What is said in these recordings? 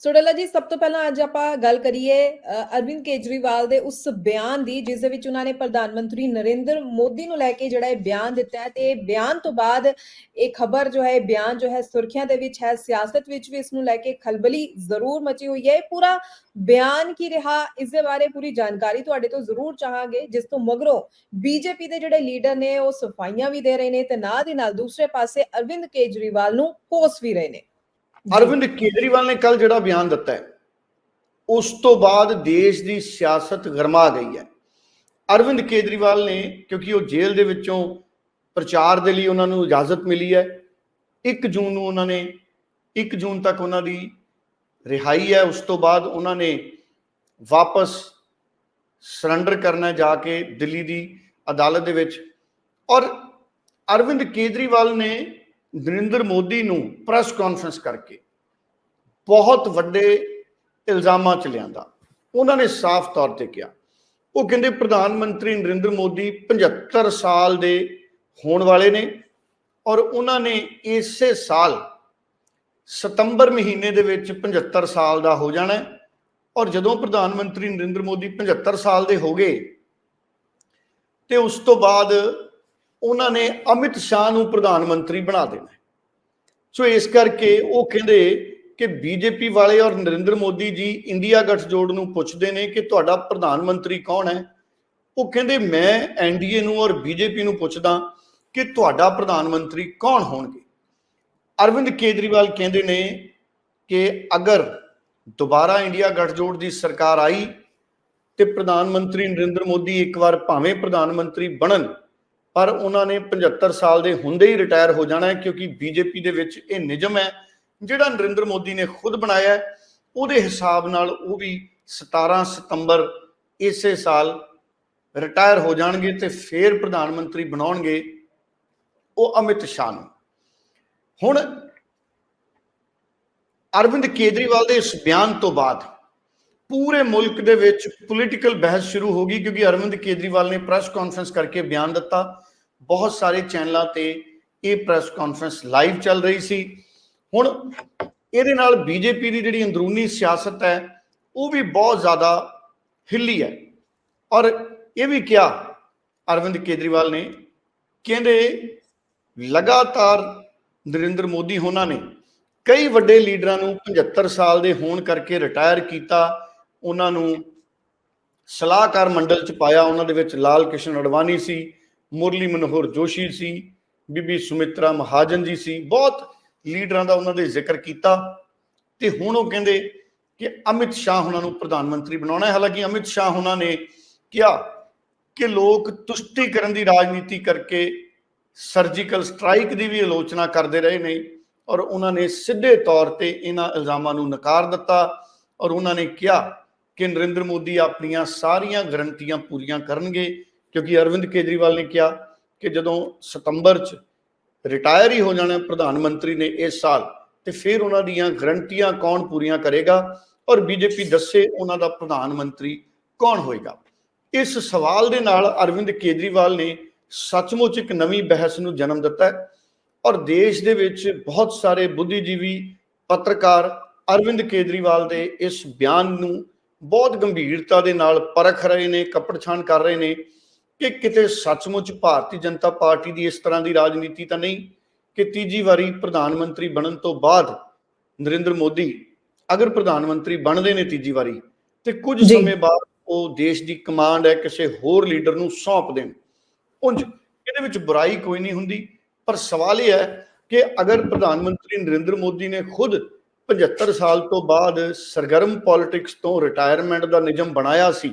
ਸੋ ਜੀ, ਸਭ ਤੋਂ ਪਹਿਲਾਂ ਅੱਜ ਆਪਾਂ ਗੱਲ ਕਰੀਏ ਅਰਵਿੰਦ ਕੇਜਰੀਵਾਲ ਦੇ ਉਸ ਬਿਆਨ ਦੀ, ਜਿਸ ਦੇ ਵਿੱਚ ਉਹਨਾਂ ਨੇ ਪ੍ਰਧਾਨ ਮੰਤਰੀ ਨਰਿੰਦਰ ਮੋਦੀ ਨੂੰ ਲੈ ਕੇ ਜਿਹੜਾ ਇਹ ਬਿਆਨ ਦਿੱਤਾ ਹੈ ਤੇ ਇਹ ਬਿਆਨ ਤੋਂ ਬਾਅਦ ਇਹ ਖਬਰ ਜੋ ਹੈ ਬਿਆਨ ਜੋ ਹੈ ਸੁਰਖੀਆਂ ਦੇ ਵਿੱਚ ਹੈ, ਸਿਆਸਤ ਵਿੱਚ ਵੀ ਇਸ ਨੂੰ ਲੈ ਕੇ ਖਲਬਲੀ ਜ਼ਰੂਰ ਮਚੀ ਹੋਈ ਹੈ। ਇਹ ਪੂਰਾ ਬਿਆਨ ਕੀ ਰਿਹਾ, ਇਸ ਦੇ ਬਾਰੇ ਪੂਰੀ ਜਾਣਕਾਰੀ ਤੁਹਾਡੇ ਤੋਂ ਜ਼ਰੂਰ ਚਾਹਾਂਗੇ, ਜਿਸ ਤੋਂ ਮਗਰੋਂ ਬੀਜੇਪੀ ਦੇ ਜਿਹੜੇ ਲੀਡਰ ਨੇ, ਉਹ ਸਫਾਈਆਂ ਵੀ ਦੇ ਰਹੇ ਨੇ ਤੇ ਨਾਲ ਦੀ ਨਾਲ ਦੂਸਰੇ ਪਾਸੇ ਅਰਵਿੰਦ ਕੇਜਰੀਵਾਲ ਨੂੰ ਕੋਸ ਵੀ ਰਹੇ ਨੇ। ਅਰਵਿੰਦ ਕੇਜਰੀਵਾਲ ਨੇ ਕੱਲ ਜਿਹੜਾ ਬਿਆਨ ਦਿੱਤਾ ਹੈ, ਉਸ ਤੋਂ ਬਾਅਦ ਦੇਸ਼ ਦੀ ਸਿਆਸਤ ਗਰਮਾ ਗਈ ਹੈ। ਅਰਵਿੰਦ ਕੇਜਰੀਵਾਲ ਨੇ, ਕਿਉਂਕਿ ਉਹ ਜੇਲ੍ਹ ਦੇ ਵਿੱਚੋਂ ਪ੍ਰਚਾਰ ਦੇ ਲਈ ਉਹਨਾਂ ਨੂੰ ਇਜਾਜ਼ਤ ਮਿਲੀ ਹੈ 1 ਜੂਨ ਨੂੰ ਉਹਨਾਂ ਨੇ 1 ਜੂਨ ਤੱਕ ਉਹਨਾਂ ਦੀ ਰਿਹਾਈ ਹੈ, ਉਸ ਤੋਂ ਬਾਅਦ ਉਹਨਾਂ ਨੇ ਵਾਪਸ ਸਰੈਂਡਰ ਕਰਨਾ ਜਾ ਕੇ ਦਿੱਲੀ ਦੀ ਅਦਾਲਤ ਦੇ ਵਿੱਚ। ਔਰ ਅਰਵਿੰਦ ਕੇਜਰੀਵਾਲ ਨੇ ਨਰਿੰਦਰ ਮੋਦੀ ਨੂੰ ਪ੍ਰੈਸ ਕਾਨਫਰੰਸ ਕਰਕੇ ਬਹੁਤ ਵੱਡੇ ਇਲਜ਼ਾਮਾਂ ਚ ਲਿਆਂਦਾ। ਉਹਨਾਂ ਨੇ ਸਾਫ਼ ਤੌਰ ਤੇ ਕਿਹਾ, ਉਹ ਕਹਿੰਦੇ ਪ੍ਰਧਾਨ ਮੰਤਰੀ ਨਰਿੰਦਰ ਮੋਦੀ 75 ਸਾਲ ਦੇ ਹੋਣ ਵਾਲੇ ਨੇ ਔਰ ਉਹਨਾਂ ਨੇ ਇਸੇ ਸਾਲ ਸਤੰਬਰ ਮਹੀਨੇ ਦੇ ਵਿੱਚ 75 ਸਾਲ ਦਾ ਹੋ ਜਾਣਾ ਔਰ ਜਦੋਂ ਪ੍ਰਧਾਨ ਮੰਤਰੀ ਨਰਿੰਦਰ ਮੋਦੀ 75 ਸਾਲ ਦੇ ਹੋ ਗਏ ਤੇ ਉਸ ਤੋਂ ਬਾਅਦ ਉਹਨਾਂ ਨੇ ਅਮਿਤ ਸ਼ਾਹ ਨੂੰ ਪ੍ਰਧਾਨ ਮੰਤਰੀ ਬਣਾ ਦੇਣਾ ਸੋ ਇਸ ਕਰਕੇ ਉਹ ਕਹਿੰਦੇ ਕਿ ਬੀਜੇਪੀ ਵਾਲੇ ਔਰ ਨਰਿੰਦਰ ਮੋਦੀ ਜੀ ਇੰਡੀਆ ਗੱਠਜੋੜ ਨੂੰ ਪੁੱਛਦੇ ਨੇ ਕਿ ਤੁਹਾਡਾ ਪ੍ਰਧਾਨ ਮੰਤਰੀ ਕੌਣ ਹੈ? ਉਹ ਕਹਿੰਦੇ, ਮੈਂ ਐਨਡੀਏ ਨੂੰ ਔਰ ਬੀਜੇਪੀ ਨੂੰ ਪੁੱਛਦਾ ਕਿ ਤੁਹਾਡਾ ਪ੍ਰਧਾਨ ਮੰਤਰੀ ਕੌਣ ਹੋਣਗੇ? ਅਰਵਿੰਦ ਕੇਜਰੀਵਾਲ ਕਹਿੰਦੇ ਨੇ ਕਿ ਅਗਰ ਦੁਬਾਰਾ ਇੰਡੀਆ ਗੱਠਜੋੜ ਦੀ ਸਰਕਾਰ ਆਈ ਤੇ ਪ੍ਰਧਾਨ ਮੰਤਰੀ ਨਰਿੰਦਰ ਮੋਦੀ ਇੱਕ ਵਾਰ ਭਾਵੇਂ ਪ੍ਰਧਾਨ ਮੰਤਰੀ ਬਣਨ ਪਰ ਉਹਨਾਂ ਨੇ 75 ਸਾਲ ਦੇ ਹੁੰਦੇ ਹੀ ਰਿਟਾਇਰ ਹੋ ਜਾਣਾ ਹੈ ਕਿਉਂਕਿ ਬੀਜੇਪੀ ਦੇ ਵਿੱਚ ਇਹ ਨਿਯਮ ਹੈ, ਜਿਹੜਾ ਨਰਿੰਦਰ ਮੋਦੀ ਨੇ ਖੁਦ ਬਣਾਇਆ ਹੈ, ਉਹਦੇ ਹਿਸਾਬ ਨਾਲ ਉਹ ਵੀ 17 ਸਤੰਬਰ ਇਸੇ ਸਾਲ ਰਿਟਾਇਰ ਹੋ ਜਾਣਗੇ ਤੇ ਫੇਰ ਪ੍ਰਧਾਨ ਮੰਤਰੀ ਬਣਾਉਣਗੇ ਉਹ ਅਮਿਤ ਸ਼ਾਹ ਨੂੰ। ਹੁਣ ਅਰਵਿੰਦ ਕੇਜਰੀਵਾਲ ਦੇ ਇਸ ਬਿਆਨ ਤੋਂ ਬਾਅਦ ਪੂਰੇ ਮੁਲਕ ਦੇ ਵਿੱਚ ਪੋਲੀਟੀਕਲ ਬਹਿਸ ਸ਼ੁਰੂ ਹੋ ਗਈ ਕਿਉਂਕਿ ਅਰਵਿੰਦ ਕੇਜਰੀਵਾਲ ਨੇ ਪ੍ਰੈਸ ਕਾਨਫਰੰਸ ਕਰਕੇ ਬਿਆਨ ਦਿੱਤਾ। ਬਹੁਤ ਸਾਰੇ ਚੈਨਲਾਂ ਤੇ ਇਹ ਪ੍ਰੈਸ ਕਾਨਫਰੰਸ ਲਾਈਵ ਚੱਲ ਰਹੀ ਸੀ। ਹੁਣ ਇਹਦੇ ਨਾਲ ਬੀਜੇਪੀ ਦੀ ਜਿਹੜੀ ਅੰਦਰੂਨੀ ਸਿਆਸਤ ਹੈ, ਉਹ ਵੀ ਬਹੁਤ ਜ਼ਿਆਦਾ ਹਿੱਲੀ ਹੈ। ਔਰ ਇਹ ਵੀ ਕਿਹਾ ਅਰਵਿੰਦ ਕੇਜਰੀਵਾਲ ਨੇ, ਕਹਿੰਦੇ ਲਗਾਤਾਰ ਨਰਿੰਦਰ ਮੋਦੀ ਹੋਣਾ ਨੇ ਕਈ ਵੱਡੇ ਲੀਡਰਾਂ ਨੂੰ 75 ਸਾਲ ਦੇ ਹੋਣ ਕਰਕੇ ਰਿਟਾਇਰ ਕੀਤਾ, ਉਹਨਾਂ ਨੂੰ ਸਲਾਹਕਾਰ ਮੰਡਲ ਚ ਪਾਇਆ, ਉਹਨਾਂ ਦੇ ਵਿੱਚ ਲਾਲ ਕ੍ਰਿਸ਼ਨ ਅਡਵਾਨੀ ਸੀ। ਮੁਰਲੀ ਮਨੋਹਰ ਜੋਸ਼ੀ ਸੀ, ਬੀਬੀ ਸੁਮਿਤਰਾ ਮਹਾਜਨ ਜੀ ਸੀ, ਬਹੁਤ ਲੀਡਰਾਂ ਦਾ ਉਹਨਾਂ ਦੇ ਜ਼ਿਕਰ ਕੀਤਾ ਤੇ ਹੁਣ ਉਹ ਕਹਿੰਦੇ ਕਿ ਅਮਿਤ ਸ਼ਾਹ ਉਹਨਾਂ ਨੂੰ ਪ੍ਰਧਾਨ ਮੰਤਰੀ ਬਣਾਉਣਾ ਹੈ। ਹਾਲਾਂਕਿ ਅਮਿਤ ਸ਼ਾਹ ਉਹਨਾਂ ਨੇ ਕਿਹਾ ਕਿ ਲੋਕ ਤੁਸ਼ਟੀਕਰਨ ਦੀ ਰਾਜਨੀਤੀ ਕਰਕੇ ਸਰਜੀਕਲ ਸਟ੍ਰਾਈਕ ਦੀ ਵੀ ਆਲੋਚਨਾ ਕਰਦੇ ਰਹੇ ਨੇ ਔਰ ਉਹਨਾਂ ਨੇ ਸਿੱਧੇ ਤੌਰ ਤੇ ਇਹਨਾਂ ਇਲਜ਼ਾਮਾਂ ਨੂੰ ਨਕਾਰ ਦਿੱਤਾ ਔਰ ਉਹਨਾਂ ਨੇ ਕਿਹਾ ਕਿ ਨਰਿੰਦਰ ਮੋਦੀ ਆਪਣੀਆਂ ਸਾਰੀਆਂ ਗਰੰਟੀਆਂ ਪੂਰੀਆਂ ਕਰਨਗੇ ਕਿਉਂਕਿ ਅਰਵਿੰਦ ਕੇਜਰੀਵਾਲ ਨੇ ਕਿਹਾ ਕਿ ਜਦੋਂ ਸਤੰਬਰ 'ਚ ਰਿਟਾਇਰ ਹੀ ਹੋ ਜਾਣਾ ਪ੍ਰਧਾਨ ਮੰਤਰੀ ਨੇ ਇਸ ਸਾਲ, ਤੇ ਫਿਰ ਉਹਨਾਂ ਦੀਆਂ ਗਰੰਟੀਆਂ ਕੌਣ ਪੂਰੀਆਂ ਕਰੇਗਾ ਔਰ ਬੀਜੇਪੀ ਦੱਸੇ ਉਹਨਾਂ ਦਾ ਪ੍ਰਧਾਨ ਮੰਤਰੀ ਕੌਣ ਹੋਏਗਾ? ਇਸ ਸਵਾਲ ਦੇ ਨਾਲ ਅਰਵਿੰਦ ਕੇਜਰੀਵਾਲ ਨੇ ਸੱਚਮੁੱਚ ਇੱਕ ਨਵੀਂ ਬਹਿਸ ਨੂੰ ਜਨਮ ਦਿੱਤਾ ਹੈ ਔਰ ਦੇਸ਼ ਦੇ ਵਿੱਚ ਬਹੁਤ ਸਾਰੇ ਬੁੱਧੀਜੀਵੀ ਪੱਤਰਕਾਰ ਅਰਵਿੰਦ ਕੇਜਰੀਵਾਲ ਦੇ ਇਸ ਬਿਆਨ ਨੂੰ ਬਹੁਤ ਗੰਭੀਰਤਾ ਦੇ ਨਾਲ ਪਰਖ ਰਹੇ ਨੇ, ਕੱਪੜਛਾਣ ਕਰ ਰਹੇ ਨੇ ਕਿ ਕਿਤੇ ਸੱਚਮੁੱਚ ਭਾਰਤੀ ਜਨਤਾ ਪਾਰਟੀ ਦੀ ਇਸ ਤਰ੍ਹਾਂ ਦੀ ਰਾਜਨੀਤੀ ਤਾਂ ਨਹੀਂ ਕਿ ਤੀਜੀ ਵਾਰੀ ਪ੍ਰਧਾਨ ਮੰਤਰੀ ਬਣਨ ਤੋਂ ਬਾਅਦ ਨਰਿੰਦਰ ਮੋਦੀ ਅਗਰ ਪ੍ਰਧਾਨ ਮੰਤਰੀ ਬਣਦੇ ਨੇ ਤੀਜੀ ਵਾਰੀ ਤੇ ਕੁਝ। ਸਮੇਂ ਬਾਅਦ ਉਹ ਦੇਸ਼ ਦੀ ਕਮਾਂਡ ਹੈ ਕਿਸੇ ਹੋਰ ਲੀਡਰ ਨੂੰ ਸੌਂਪ ਦੇਣ ਉਂਝ ਇਹਦੇ ਵਿੱਚ ਬੁਰਾਈ ਕੋਈ ਨਹੀਂ ਹੁੰਦੀ ਪਰ ਸਵਾਲ ਇਹ ਹੈ ਕਿ ਅਗਰ ਪ੍ਰਧਾਨ ਮੰਤਰੀ ਨਰਿੰਦਰ ਮੋਦੀ ਨੇ ਖੁਦ 75 ਸਾਲ ਤੋਂ ਬਾਅਦ ਸਰਗਰਮ ਪੋਲਿਟਿਕਸ ਤੋਂ ਰਿਟਾਇਰਮੈਂਟ ਦਾ ਨਿਯਮ ਬਣਾਇਆ ਸੀ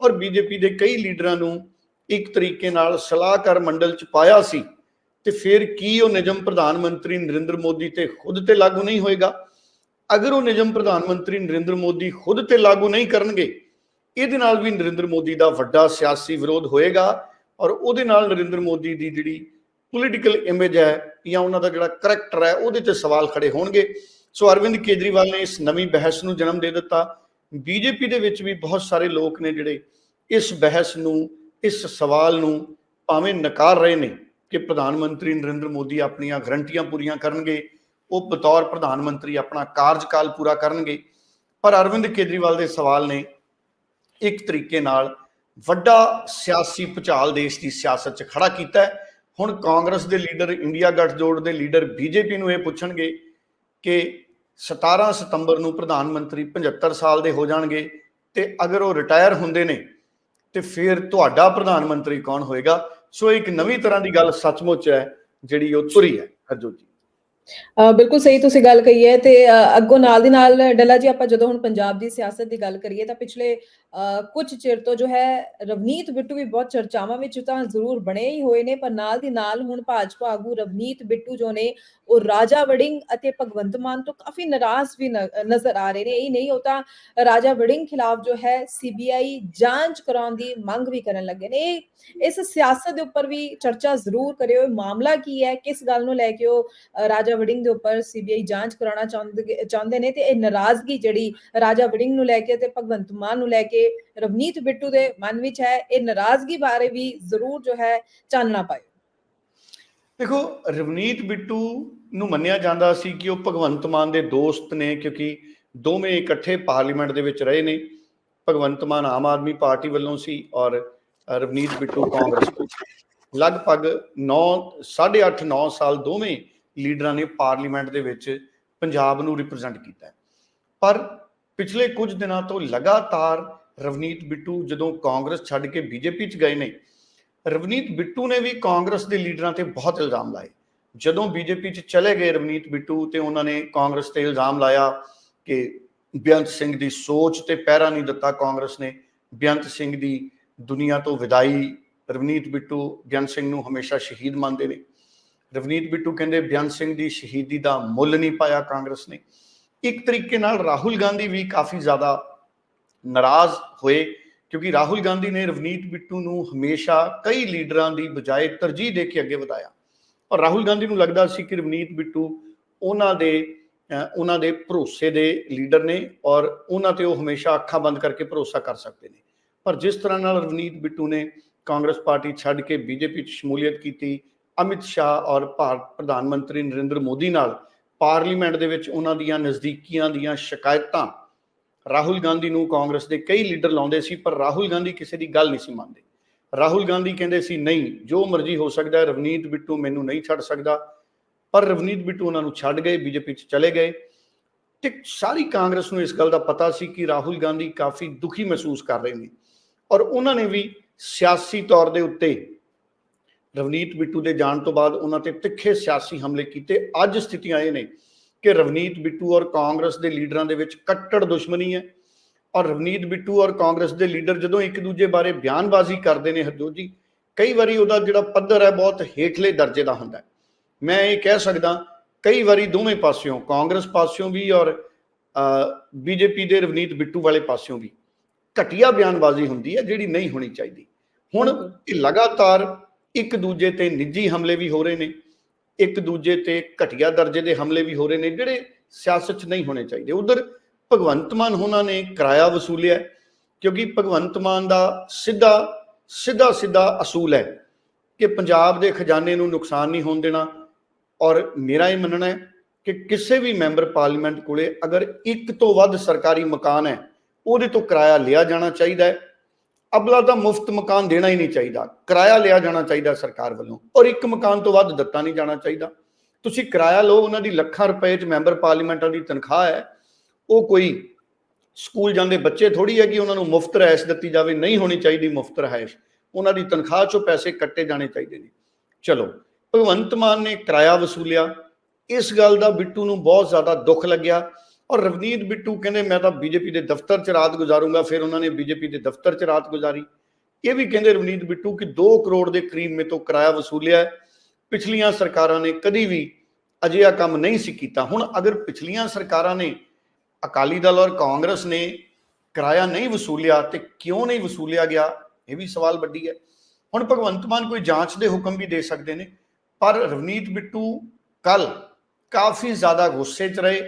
ਔਰ ਬੀਜੇਪੀ ਦੇ ਕਈ ਲੀਡਰਾਂ ਨੂੰ ਇੱਕ ਤਰੀਕੇ ਨਾਲ ਸਲਾਹਕਾਰ ਮੰਡਲ ਚ ਪਾਇਆ ਸੀ ਤੇ ਫਿਰ ਕੀ ਉਹ ਨਿਯਮ ਪ੍ਰਧਾਨ ਮੰਤਰੀ ਨਰਿੰਦਰ ਮੋਦੀ ਤੇ ਖੁਦ ਤੇ ਲਾਗੂ ਨਹੀਂ ਹੋਏਗਾ? ਅਗਰ ਉਹ ਨਿਯਮ ਪ੍ਰਧਾਨ ਮੰਤਰੀ ਨਰਿੰਦਰ ਮੋਦੀ ਖੁਦ ਤੇ ਲਾਗੂ ਨਹੀਂ ਕਰਨਗੇ, ਇਹਦੇ ਨਾਲ ਵੀ ਨਰਿੰਦਰ ਮੋਦੀ ਦਾ ਵੱਡਾ ਸਿਆਸੀ ਵਿਰੋਧ ਹੋਏਗਾ ਔਰ ਉਹਦੇ ਨਾਲ ਨਰਿੰਦਰ ਮੋਦੀ ਦੀ ਜਿਹੜੀ ਪੋਲੀਟੀਕਲ ਇਮੇਜ ਹੈ ਜਾਂ ਉਹਨਾਂ ਦਾ ਜਿਹੜਾ ਕਰੈਕਟਰ ਹੈ, ਉਹਦੇ ਤੇ ਸਵਾਲ ਖੜੇ ਹੋਣਗੇ। ਸੋ ਅਰਵਿੰਦ ਕੇਜਰੀਵਾਲ ਨੇ ਇਸ ਨਵੀਂ ਬਹਿਸ ਨੂੰ ਜਨਮ ਦੇ ਦਿੱਤਾ। ਬੀਜੇਪੀ ਦੇ ਵਿੱਚ ਵੀ ਬਹੁਤ ਸਾਰੇ ਲੋਕ ਨੇ ਜਿਹੜੇ ਇਸ ਬਹਿਸ ਨੂੰ ਇਸ ਸਵਾਲ ਨੂੰ ਭਾਵੇਂ ਨਕਾਰ ਰਹੇ ਨੇ ਕਿ ਪ੍ਰਧਾਨ ਮੰਤਰੀ ਨਰਿੰਦਰ ਮੋਦੀ ਆਪਣੀਆਂ ਗਰੰਟੀਆਂ ਪੂਰੀਆਂ ਕਰਨਗੇ, ਉਹ ਬਤੌਰ ਪ੍ਰਧਾਨ ਮੰਤਰੀ ਆਪਣਾ ਕਾਰਜਕਾਲ ਪੂਰਾ ਕਰਨਗੇ। ਪਰ ਅਰਵਿੰਦ ਕੇਜਰੀਵਾਲ ਦੇ ਸਵਾਲ ਨੇ ਇੱਕ ਤਰੀਕੇ ਨਾਲ ਵੱਡਾ ਸਿਆਸੀ ਭੁਚਾਲ ਦੇਸ਼ ਦੀ ਸਿਆਸਤ 'ਚ ਖੜਾ ਕੀਤਾ ਹੈ। ਹੁਣ ਕਾਂਗਰਸ ਦੇ ਲੀਡਰ, ਇੰਡੀਆ ਗੱਠਜੋੜ ਦੇ ਲੀਡਰ ਬੀਜੇਪੀ ਨੂੰ ਇਹ ਪੁੱਛਣਗੇ ਕਿ 17 ਸਤੰਬਰ ਨੂੰ ਪ੍ਰਧਾਨ ਮੰਤਰੀ 75 ਸਾਲ ਦੇ ਹੋ ਜਾਣਗੇ ਤੇ ਅਗਰ ਉਹ ਰਿਟਾਇਰ ਹੁੰਦੇ ਨੇ ਤੇ ਫਿਰ ਤੁਹਾਡਾ ਪ੍ਰਧਾਨ ਮੰਤਰੀ ਕੌਣ ਹੋਏਗਾ? ਸੋ ਇੱਕ ਨਵੀਂ ਤਰ੍ਹਾਂ ਦੀ ਗੱਲ ਸੱਚਮੁੱਚ ਹੈ, ਜਿਹੜੀ ਉਹ ਤੁਰੀ ਹੈ। ਹਰਜੋਤ ਜੀ। ਬਿਲਕੁਲ ਸਹੀ ਤੁਸੀਂ ਗੱਲ ਕਹੀ ਹੈ ਤੇ ਅੱਗੋਂ ਨਾਲ ਦੀ ਨਾਲ ਡੱਲਾ ਜੀ, ਆਪਾਂ ਜਦੋਂ ਹੁਣ ਪੰਜਾਬ ਦੀ ਸਿਆਸਤ ਦੀ ਗੱਲ ਕਰੀਏ ਤਾਂ ਪਿਛਲੇ ਕੁਝ ਚਿਰ ਤੋਂ ਜੋ ਹੈ ਰਵਨੀਤ ਬਿੱਟੂ ਵੀ ਬਹੁਤ ਚਰਚਾਵਾਂ ਵਿੱਚ ਤਾਂ ਜ਼ਰੂਰ ਬਣੇ ਹੀ ਹੋਏ ਨੇ, ਪਰ ਨਾਲ ਦੀ ਨਾਲ ਹੁਣ ਭਾਜਪਾ ਆਗੂ ਰਵਨੀਤ ਬਿੱਟੂ ਜੋ ਨੇ, ਉਹ ਰਾਜਾ ਵੜਿੰਗ ਅਤੇ ਭਗਵੰਤ ਮਾਨ ਤੋਂ ਕਾਫੀ ਨਾਰਾਜ਼ ਵੀ ਨਜ਼ਰ ਆ ਰਹੇ ਨੇ। ਇਹ ਨਹੀਂ, ਉਹ ਤਾਂ ਰਾਜਾ ਵੜਿੰਗ ਖਿਲਾਫ ਜੋ ਹੈ ਸੀਬੀਆਈ ਜਾਂਚ ਕਰਾਉਣ ਦੀ ਮੰਗ ਵੀ ਕਰਨ ਲੱਗੇ ਨੇ। ਇਹ ਇਸ ਸਿਆਸਤ ਦੇ ਉੱਪਰ ਵੀ ਚਰਚਾ ਜ਼ਰੂਰ ਕਰਿਓ। ਇਹ ਮਾਮਲਾ ਕੀ ਹੈ? ਕਿਸ ਗੱਲ ਨੂੰ ਲੈ ਕੇ ਉਹ ਰਾਜਾ ਵੜਿੰਗ ਦੇ ਉੱਪਰ ਸੀਬੀਆਈ ਜਾਂਚ ਕਰਾਉਣਾ ਚਾਹੁੰਦੇ ਚਾਹੁੰਦੇ ਨੇ? ਤੇ ਇਹ ਨਾਰਾਜ਼ਗੀ ਜਿਹੜੀ ਰਾਜਾ ਵੜਿੰਗ ਨੂੰ ਲੈ ਕੇ ਤੇ ਭਗਵੰਤ ਮਾਨ ਨੂੰ ਲੈ ਕੇ ਰਵਨੀਤ ਬਿੱਟੂ ਦੇ ਮਨ ਵਿੱਚ ਹੈ, ਇਹ ਨਾਰਾਜ਼ਗੀ ਬਾਰੇ ਵੀ ਜ਼ਰੂਰ ਜੋ ਹੈ ਚਾਨਣਾ ਪਾਏ ਦੇਖੋ, ਰਵਨੀਤ ਬਿੱਟੂ ਨੂੰ ਮੰਨਿਆ ਜਾਂਦਾ ਸੀ ਕਿ ਉਹ ਭਗਵੰਤ ਮਾਨ ਦੇ ਦੋਸਤ ਨੇ, ਕਿਉਂਕਿ ਦੋਵੇਂ ਇਕੱਠੇ ਪਾਰਲੀਮੈਂਟ ਦੇ ਵਿੱਚ ਰਹੇ ਨੇ। ਭਗਵੰਤ ਮਾਨ ਆਮ ਆਦਮੀ ਪਾਰਟੀ ਵੱਲੋਂ ਸੀ ਔਰ ਰਵਨੀਤ ਬਿੱਟੂ ਕਾਂਗਰਸ ਤੋਂ। ਸੀ। ਲਗਭਗ 9 8.5 9 ਸਾਲ ਦੋਵੇਂ ਲੀਡਰਾਂ ਨੇ ਪਾਰਲੀਮੈਂਟ ਦੇ ਵਿੱਚ ਪੰਜਾਬ ਨੂੰ ਰਿਪਰੈਜ਼ੈਂਟ ਕੀਤਾ ਪਰ ਪਿਛਲੇ ਕੁਝ ਦਿਨਾਂ ਤੋਂ ਲਗਾਤਾਰ ਰਵਨੀਤ ਬਿੱਟੂ ਜਦੋਂ ਕਾਂਗਰਸ ਛੱਡ ਕੇ ਬੀਜੇਪੀ 'ਚ ਗਏ ਨੇ, ਰਵਨੀਤ ਬਿੱਟੂ ਨੇ ਵੀ ਕਾਂਗਰਸ ਦੇ ਲੀਡਰਾਂ ਤੇ ਬਹੁਤ ਇਲਜ਼ਾਮ ਲਾਏ। ਜਦੋਂ ਬੀਜੇਪੀ 'ਚ ਚਲੇ ਗਏ ਰਵਨੀਤ ਬਿੱਟੂ ਤੇ ਉਹਨਾਂ ਨੇ ਕਾਂਗਰਸ ਤੇ ਇਲਜ਼ਾਮ ਲਾਇਆ ਕਿ ਬੇਅੰਤ ਸਿੰਘ ਦੀ ਸੋਚ ਤੇ ਪਹਿਰਾ ਨਹੀਂ ਦਿੱਤਾ ਕਾਂਗਰਸ ਨੇ, ਬੇਅੰਤ ਸਿੰਘ ਦੀ ਦੁਨੀਆ ਤੋਂ ਵਿਦਾਈ ਰਵਨੀਤ ਬਿੱਟੂ ਬੇਅੰਤ ਸਿੰਘ ਨੂੰ ਹਮੇਸ਼ਾ ਸ਼ਹੀਦ ਮੰਨਦੇ ਨੇ। ਰਵਨੀਤ ਬਿੱਟੂ ਕਹਿੰਦੇ ਬੇਅੰਤ ਸਿੰਘ ਦੀ ਸ਼ਹੀਦੀ ਦਾ ਮੁੱਲ ਨਹੀਂ ਪਾਇਆ ਕਾਂਗਰਸ ਨੇ। ਇੱਕ ਤਰੀਕੇ ਨਾਲ ਰਾਹੁਲ ਗਾਂਧੀ ਵੀ ਕਾਫੀ ਜ਼ਿਆਦਾ ਨਾਰਾਜ਼ ਹੋਏ ਕਿਉਂਕਿ ਰਾਹੁਲ ਗਾਂਧੀ ਨੇ ਰਵਨੀਤ ਬਿੱਟੂ ਨੂੰ ਹਮੇਸ਼ਾ ਕਈ ਲੀਡਰਾਂ ਦੀ ਬਜਾਏ ਤਰਜੀਹ ਦੇ ਕੇ ਅੱਗੇ ਵਧਾਇਆ। ਔਰ ਰਾਹੁਲ ਗਾਂਧੀ ਨੂੰ ਲੱਗਦਾ ਸੀ ਕਿ ਰਵਨੀਤ ਬਿੱਟੂ ਉਹਨਾਂ ਦੇ ਉਹਨਾਂ ਦੇ ਭਰੋਸੇ ਦੇ ਲੀਡਰ ਨੇ ਔਰ ਉਹਨਾਂ ਤੇ ਉਹ ਹਮੇਸ਼ਾ ਅੱਖਾਂ ਬੰਦ ਕਰਕੇ ਭਰੋਸਾ ਕਰ ਸਕਦੇ ਨੇ। ਪਰ ਜਿਸ ਤਰ੍ਹਾਂ ਨਾਲ ਰਵਨੀਤ ਬਿੱਟੂ ਨੇ ਕਾਂਗਰਸ ਪਾਰਟੀ ਛੱਡ ਕੇ ਬੀਜੇਪੀ 'ਚ ਸ਼ਮੂਲੀਅਤ ਕੀਤੀ, ਅਮਿਤ ਸ਼ਾਹ ਔਰ ਭਾਰਤ ਪ੍ਰਧਾਨ ਮੰਤਰੀ ਨਰਿੰਦਰ ਮੋਦੀ ਨਾਲ ਪਾਰਲੀਮੈਂਟ ਦੇ ਵਿੱਚ ਉਹਨਾਂ ਦੀਆਂ ਨਜ਼ਦੀਕੀਆਂ ਦੀਆਂ ਸ਼ਿਕਾਇਤਾਂ ਰਾਹੁਲ ਗਾਂਧੀ ਨੂੰ ਕਾਂਗਰਸ ਦੇ ਕਈ ਲੀਡਰ ਲਾਉਂਦੇ ਸੀ, ਪਰ ਰਾਹੁਲ ਗਾਂਧੀ ਕਿਸੇ ਦੀ ਗੱਲ ਨਹੀਂ ਸੀ ਮੰਨਦੇ। ਰਾਹੁਲ ਗਾਂਧੀ ਕਹਿੰਦੇ ਸੀ, ਨਹੀਂ, ਜੋ ਮਰਜ਼ੀ ਹੋ ਸਕਦਾ, ਰਵਨੀਤ ਬਿੱਟੂ ਮੈਨੂੰ ਨਹੀਂ ਛੱਡ ਸਕਦਾ। ਪਰ ਰਵਨੀਤ ਬਿੱਟੂ ਉਹਨਾਂ ਨੂੰ ਛੱਡ ਗਏ, ਬੀਜੇਪੀ 'ਚ ਚਲੇ ਗਏ। ਤੇ ਸਾਰੀ ਕਾਂਗਰਸ ਨੂੰ ਇਸ ਗੱਲ ਦਾ ਪਤਾ ਸੀ ਕਿ ਰਾਹੁਲ ਗਾਂਧੀ ਕਾਫੀ ਦੁਖੀ ਮਹਿਸੂਸ ਕਰ ਰਹੇ ਨੇ। ਔਰ ਉਹਨਾਂ ਨੇ ਵੀ ਸਿਆਸੀ ਤੌਰ ਦੇ ਉੱਤੇ ਰਵਨੀਤ ਬਿੱਟੂ ਦੇ ਜਾਣ ਤੋਂ ਬਾਅਦ ਉਹਨਾਂ ਤੇ ਤਿੱਖੇ ਸਿਆਸੀ ਹਮਲੇ ਕੀਤੇ। ਅੱਜ ਸਥਿਤੀਆਂ ਇਹ ਨੇ। ਕਿ ਰਵਨੀਤ ਬਿੱਟੂ ਔਰ ਕਾਂਗਰਸ ਦੇ ਲੀਡਰਾਂ ਦੇ ਵਿੱਚ ਕੱਟੜ ਦੁਸ਼ਮਣੀ ਹੈ। ਔਰ ਰਵਨੀਤ ਬਿੱਟੂ ਔਰ ਕਾਂਗਰਸ ਦੇ ਲੀਡਰ ਜਦੋਂ ਇੱਕ ਦੂਜੇ ਬਾਰੇ ਬਿਆਨਬਾਜ਼ੀ ਕਰਦੇ ਨੇ ਹਰਜੋਤ ਜੀ, ਕਈ ਵਾਰੀ ਉਹਦਾ ਜਿਹੜਾ ਪੱਧਰ ਹੈ ਬਹੁਤ ਹੇਠਲੇ ਦਰਜੇ ਦਾ ਹੁੰਦਾ ਮੈਂ ਇਹ ਕਹਿ ਸਕਦਾ, ਕਈ ਵਾਰੀ ਦੋਵੇਂ ਪਾਸਿਓਂ, ਕਾਂਗਰਸ ਪਾਸਿਓਂ ਵੀ ਔਰ ਬੀਜੇਪੀ ਦੇ ਰਵਨੀਤ ਬਿੱਟੂ ਵਾਲੇ ਪਾਸਿਓਂ ਵੀ ਘਟੀਆ ਬਿਆਨਬਾਜ਼ੀ ਹੁੰਦੀ ਹੈ ਜਿਹੜੀ ਨਹੀਂ ਹੋਣੀ ਚਾਹੀਦੀ। ਹੁਣ ਇਹ ਲਗਾਤਾਰ ਇੱਕ ਦੂਜੇ ਤੇ ਨਿੱਜੀ ਹਮਲੇ ਵੀ ਹੋ ਰਹੇ ਨੇ। ਇੱਕ ਦੂਜੇ ਤੇ ਘਟੀਆ ਦਰਜੇ ਦੇ ਹਮਲੇ ਵੀ ਹੋ ਰਹੇ ਨੇ, ਜਿਹੜੇ ਸਿਆਸਤ 'ਚ ਨਹੀਂ ਹੋਣੇ ਚਾਹੀਦੇ। ਉਧਰ ਭਗਵੰਤ ਮਾਨ ਉਹਨਾਂ ਨੇ ਕਿਰਾਇਆ ਵਸੂਲਿਆ ਕਿਉਂਕਿ ਭਗਵੰਤ ਮਾਨ ਦਾ ਸਿੱਧਾ ਸਿੱਧਾ ਸਿੱਧਾ ਅਸੂਲ ਹੈ ਕਿ ਪੰਜਾਬ ਦੇ ਖਜ਼ਾਨੇ ਨੂੰ ਨੁਕਸਾਨ ਨਹੀਂ ਹੋਣ ਦੇਣਾ ਔਰ ਮੇਰਾ ਇਹ ਮੰਨਣਾ ਹੈ ਕਿ ਕਿਸੇ ਵੀ ਮੈਂਬਰ ਪਾਰਲੀਮੈਂਟ ਕੋਲੇ ਅਗਰ ਇੱਕ ਤੋਂ ਵੱਧ ਸਰਕਾਰੀ ਮਕਾਨ ਹੈ, ਉਹਦੇ ਤੋਂ ਕਿਰਾਇਆ ਲਿਆ ਜਾਣਾ ਚਾਹੀਦਾ ਹੈ। ਅਬਲਾ ਤਾਂ ਮੁਫਤ ਮਕਾਨ ਦੇਣਾ ਹੀ ਨਹੀਂ ਚਾਹੀਦਾ। ਕਿਰਾਇਆ ਲਿਆ ਜਾਣਾ ਚਾਹੀਦਾ ਸਰਕਾਰ ਵੱਲੋਂ ਔਰ ਇੱਕ ਮਕਾਨ ਤੋਂ ਵੱਧ ਦਿੱਤਾ ਨਹੀਂ ਜਾਣਾ ਚਾਹੀਦਾ। ਤੁਸੀਂ ਕਿਰਾਇਆ ਲਓ, ਉਹਨਾਂ ਦੀ ਲੱਖਾਂ ਰੁਪਏ ਚ ਮੈਂਬਰ ਪਾਰਲੀਮੈਂਟਾਂ ਦੀ ਤਨਖਾਹ ਹੈ। ਉਹ ਕੋਈ ਸਕੂਲ ਜਾਂਦੇ ਬੱਚੇ ਥੋੜੀ ਹੈ ਕਿ ਉਹਨਾਂ ਨੂੰ ਮੁਫਤ ਰਹਿਸ਼ ਦਿੱਤੀ ਜਾਵੇ, ਨਹੀਂ ਹੋਣੀ ਚਾਹੀਦੀ ਮੁਫਤ ਰਹਿਸ਼ ਉਹਨਾਂ ਦੀ ਤਨਖਾਹ ਚੋਂ ਪੈਸੇ ਕੱਟੇ ਜਾਣੇ ਚਾਹੀਦੇ ਨੇ। ਚਲੋ, ਭਗਵੰਤ ਮਾਨ ਨੇ ਕਿਰਾਇਆ ਵਸੂਲਿਆ। ਇਸ ਗੱਲ ਦਾ ਬਿੱਟੂ ਨੂੰ ਬਹੁਤ ਜ਼ਿਆਦਾ ਦੁੱਖ ਲੱਗਿਆ। ਔਰ ਰਵਨੀਤ ਬਿੱਟੂ ਕਹਿੰਦੇ, ਮੈਂ ਤਾਂ ਬੀਜੇਪੀ ਦੇ ਦਫ਼ਤਰ 'ਚ ਰਾਤ ਗੁਜ਼ਾਰੂੰਗਾ। ਫਿਰ ਉਹਨਾਂ ਨੇ ਬੀਜੇਪੀ ਦੇ ਦਫ਼ਤਰ 'ਚ ਰਾਤ ਗੁਜ਼ਾਰੀ। ਇਹ ਵੀ ਕਹਿੰਦੇ ਰਵਨੀਤ ਬਿੱਟੂ ਕਿ 2 ਕਰੋੜ ਦੇ ਕਰੀਬ ਮੇ ਤੋਂ ਕਿਰਾਇਆ ਵਸੂਲਿਆ ਹੈ। ਪਿਛਲੀਆਂ ਸਰਕਾਰਾਂ ਨੇ ਕਦੀ ਵੀ ਅਜਿਹਾ ਕੰਮ ਨਹੀਂ ਸੀ ਕੀਤਾ। ਹੁਣ ਅਗਰ ਪਿਛਲੀਆਂ ਸਰਕਾਰਾਂ ਨੇ, ਅਕਾਲੀ ਦਲ ਔਰ ਕਾਂਗਰਸ ਨੇ ਕਿਰਾਇਆ ਨਹੀਂ ਵਸੂਲਿਆ ਤੇ ਕਿਉਂ ਨਹੀਂ ਵਸੂਲਿਆ ਗਿਆ? ਇਹ ਵੀ ਸਵਾਲ ਵੱਡੀ ਹੈ। ਹੁਣ ਭਗਵੰਤ ਮਾਨ ਕੋਈ ਜਾਂਚ ਦੇ ਹੁਕਮ ਵੀ ਦੇ ਸਕਦੇ ਨੇ, ਪਰ ਰਵਨੀਤ ਬਿੱਟੂ ਕੱਲ ਕਾਫੀ ਜ਼ਿਆਦਾ ਗੁੱਸੇ 'ਚ ਰਹੇ।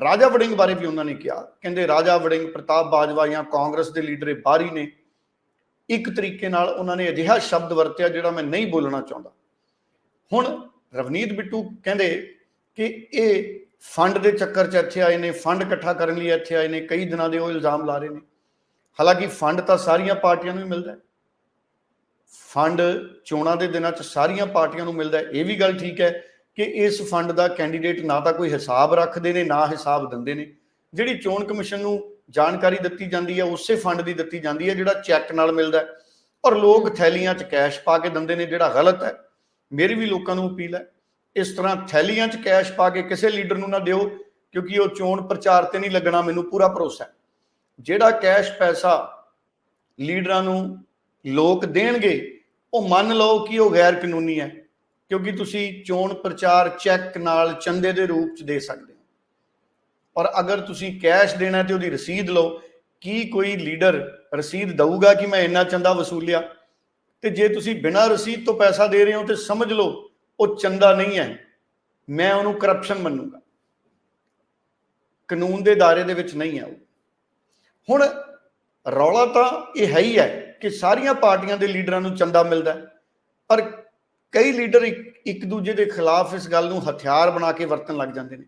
ਰਾਜਾ ਵੜਿੰਗ ਬਾਰੇ ਵੀ ਉਹਨਾਂ ਨੇ ਕਿਹਾ। ਕਹਿੰਦੇ ਰਾਜਾ ਵੜਿੰਗ, ਪ੍ਰਤਾਪ ਬਾਜਵਾ ਜਾਂ ਕਾਂਗਰਸ ਦੇ ਲੀਡਰ ਇਹ ਬਾਹਰੀ ਨੇ। ਇੱਕ ਤਰੀਕੇ ਨਾਲ ਉਹਨਾਂ ਨੇ ਅਜਿਹਾ ਸ਼ਬਦ ਵਰਤਿਆ ਜਿਹੜਾ ਮੈਂ ਨਹੀਂ ਬੋਲਣਾ ਚਾਹੁੰਦਾ। ਹੁਣ ਰਵਨੀਤ ਬਿੱਟੂ ਕਹਿੰਦੇ ਕਿ ਇਹ ਫੰਡ ਦੇ ਚੱਕਰ 'ਚ ਇੱਥੇ ਆਏ ਨੇ, ਫੰਡ ਇਕੱਠਾ ਕਰਨ ਲਈ ਇੱਥੇ ਆਏ ਨੇ, ਕਈ ਦਿਨਾਂ ਦੇ ਉਹ ਇਲਜ਼ਾਮ ਲਾ ਰਹੇ ਨੇ। ਹਾਲਾਂਕਿ ਫੰਡ ਤਾਂ ਸਾਰੀਆਂ ਪਾਰਟੀਆਂ ਨੂੰ ਹੀ ਮਿਲਦਾ ਹੈ। ਫੰਡ ਚੋਣਾਂ ਦੇ ਦਿਨਾਂ 'ਚ ਸਾਰੀਆਂ ਪਾਰਟੀਆਂ ਨੂੰ ਮਿਲਦਾ ਹੈ। ਇਹ ਵੀ ਗੱਲ ਠੀਕ ਹੈ ਕਿ ਇਸ ਫੰਡ ਦਾ ਕੈਂਡੀਡੇਟ ਨਾ ਤਾਂ ਕੋਈ ਹਿਸਾਬ ਰੱਖਦੇ ਨੇ, ਨਾ ਹਿਸਾਬ ਦਿੰਦੇ ਨੇ। ਜਿਹੜੀ ਚੋਣ ਕਮਿਸ਼ਨ ਨੂੰ ਜਾਣਕਾਰੀ ਦਿੱਤੀ ਜਾਂਦੀ ਹੈ, ਉਸੇ ਫੰਡ ਦੀ ਦਿੱਤੀ ਜਾਂਦੀ ਹੈ, ਜਿਹੜਾ ਚੈੱਕ ਨਾਲ ਮਿਲਦਾ ਔਰ ਲੋਕ ਥੈਲੀਆਂ 'ਚ ਕੈਸ਼ ਪਾ ਕੇ ਦਿੰਦੇ ਨੇ, ਜਿਹੜਾ ਗਲਤ ਹੈ। ਮੇਰੀ ਵੀ ਲੋਕਾਂ ਨੂੰ ਅਪੀਲ ਹੈ, ਇਸ ਤਰ੍ਹਾਂ ਥੈਲੀਆਂ 'ਚ ਕੈਸ਼ ਪਾ ਕੇ ਕਿਸੇ ਲੀਡਰ ਨੂੰ ਨਾ ਦਿਓ, ਕਿਉਂਕਿ ਉਹ ਚੋਣ ਪ੍ਰਚਾਰ ਤੇ ਨਹੀਂ ਲੱਗਣਾ, ਮੈਨੂੰ ਪੂਰਾ ਭਰੋਸਾ ਹੈ। ਜਿਹੜਾ ਕੈਸ਼ ਪੈਸਾ ਲੀਡਰਾਂ ਨੂੰ ਲੋਕ ਦੇਣਗੇ, ਉਹ ਮੰਨ ਲਓ ਕਿ ਉਹ ਗੈਰ ਕਾਨੂੰਨੀ ਹੈ। ਕਿਉਂਕਿ ਤੁਸੀਂ ਚੋਣ ਪ੍ਰਚਾਰ ਚੈੱਕ ਨਾਲ ਚੰਦੇ ਦੇ ਰੂਪ 'ਚ ਦੇ ਸਕਦੇ ਹੋ। ਔਰ ਅਗਰ ਤੁਸੀਂ ਕੈਸ਼ ਦੇਣਾ ਤੇ ਉਹਦੀ ਰਸੀਦ ਲਓ, ਕੀ ਕੋਈ ਲੀਡਰ ਰਸੀਦ ਦਊਗਾ ਕਿ ਮੈਂ ਇੰਨਾ ਚੰਦਾ ਵਸੂਲਿਆ? ਤੇ ਜੇ ਤੁਸੀਂ ਬਿਨਾਂ ਰਸੀਦ ਤੋਂ ਪੈਸਾ ਦੇ ਰਹੇ ਹੋ ਤੇ ਸਮਝ ਲਓ, ਉਹ ਚੰਦਾ ਨਹੀਂ ਹੈ। ਮੈਂ ਉਹਨੂੰ ਕਰਪਸ਼ਨ ਮੰਨੂਗਾ। ਕਾਨੂੰਨ ਦੇ ਦਾਇਰੇ ਦੇ ਵਿੱਚ ਨਹੀਂ ਹੈ ਉਹ। ਹੁਣ ਰੌਲਾ ਤਾਂ ਇਹ ਹੈ ਹੀ ਹੈ ਕਿ ਸਾਰੀਆਂ ਪਾਰਟੀਆਂ ਦੇ ਲੀਡਰਾਂ ਨੂੰ ਚੰਦਾ ਮਿਲਦਾ ਪਰ ਕਈ ਲੀਡਰ ਇੱਕ ਇੱਕ ਦੂਜੇ ਦੇ ਖਿਲਾਫ ਇਸ ਗੱਲ ਨੂੰ ਹਥਿਆਰ ਬਣਾ ਕੇ ਵਰਤਣ ਲੱਗ ਜਾਂਦੇ ਨੇ।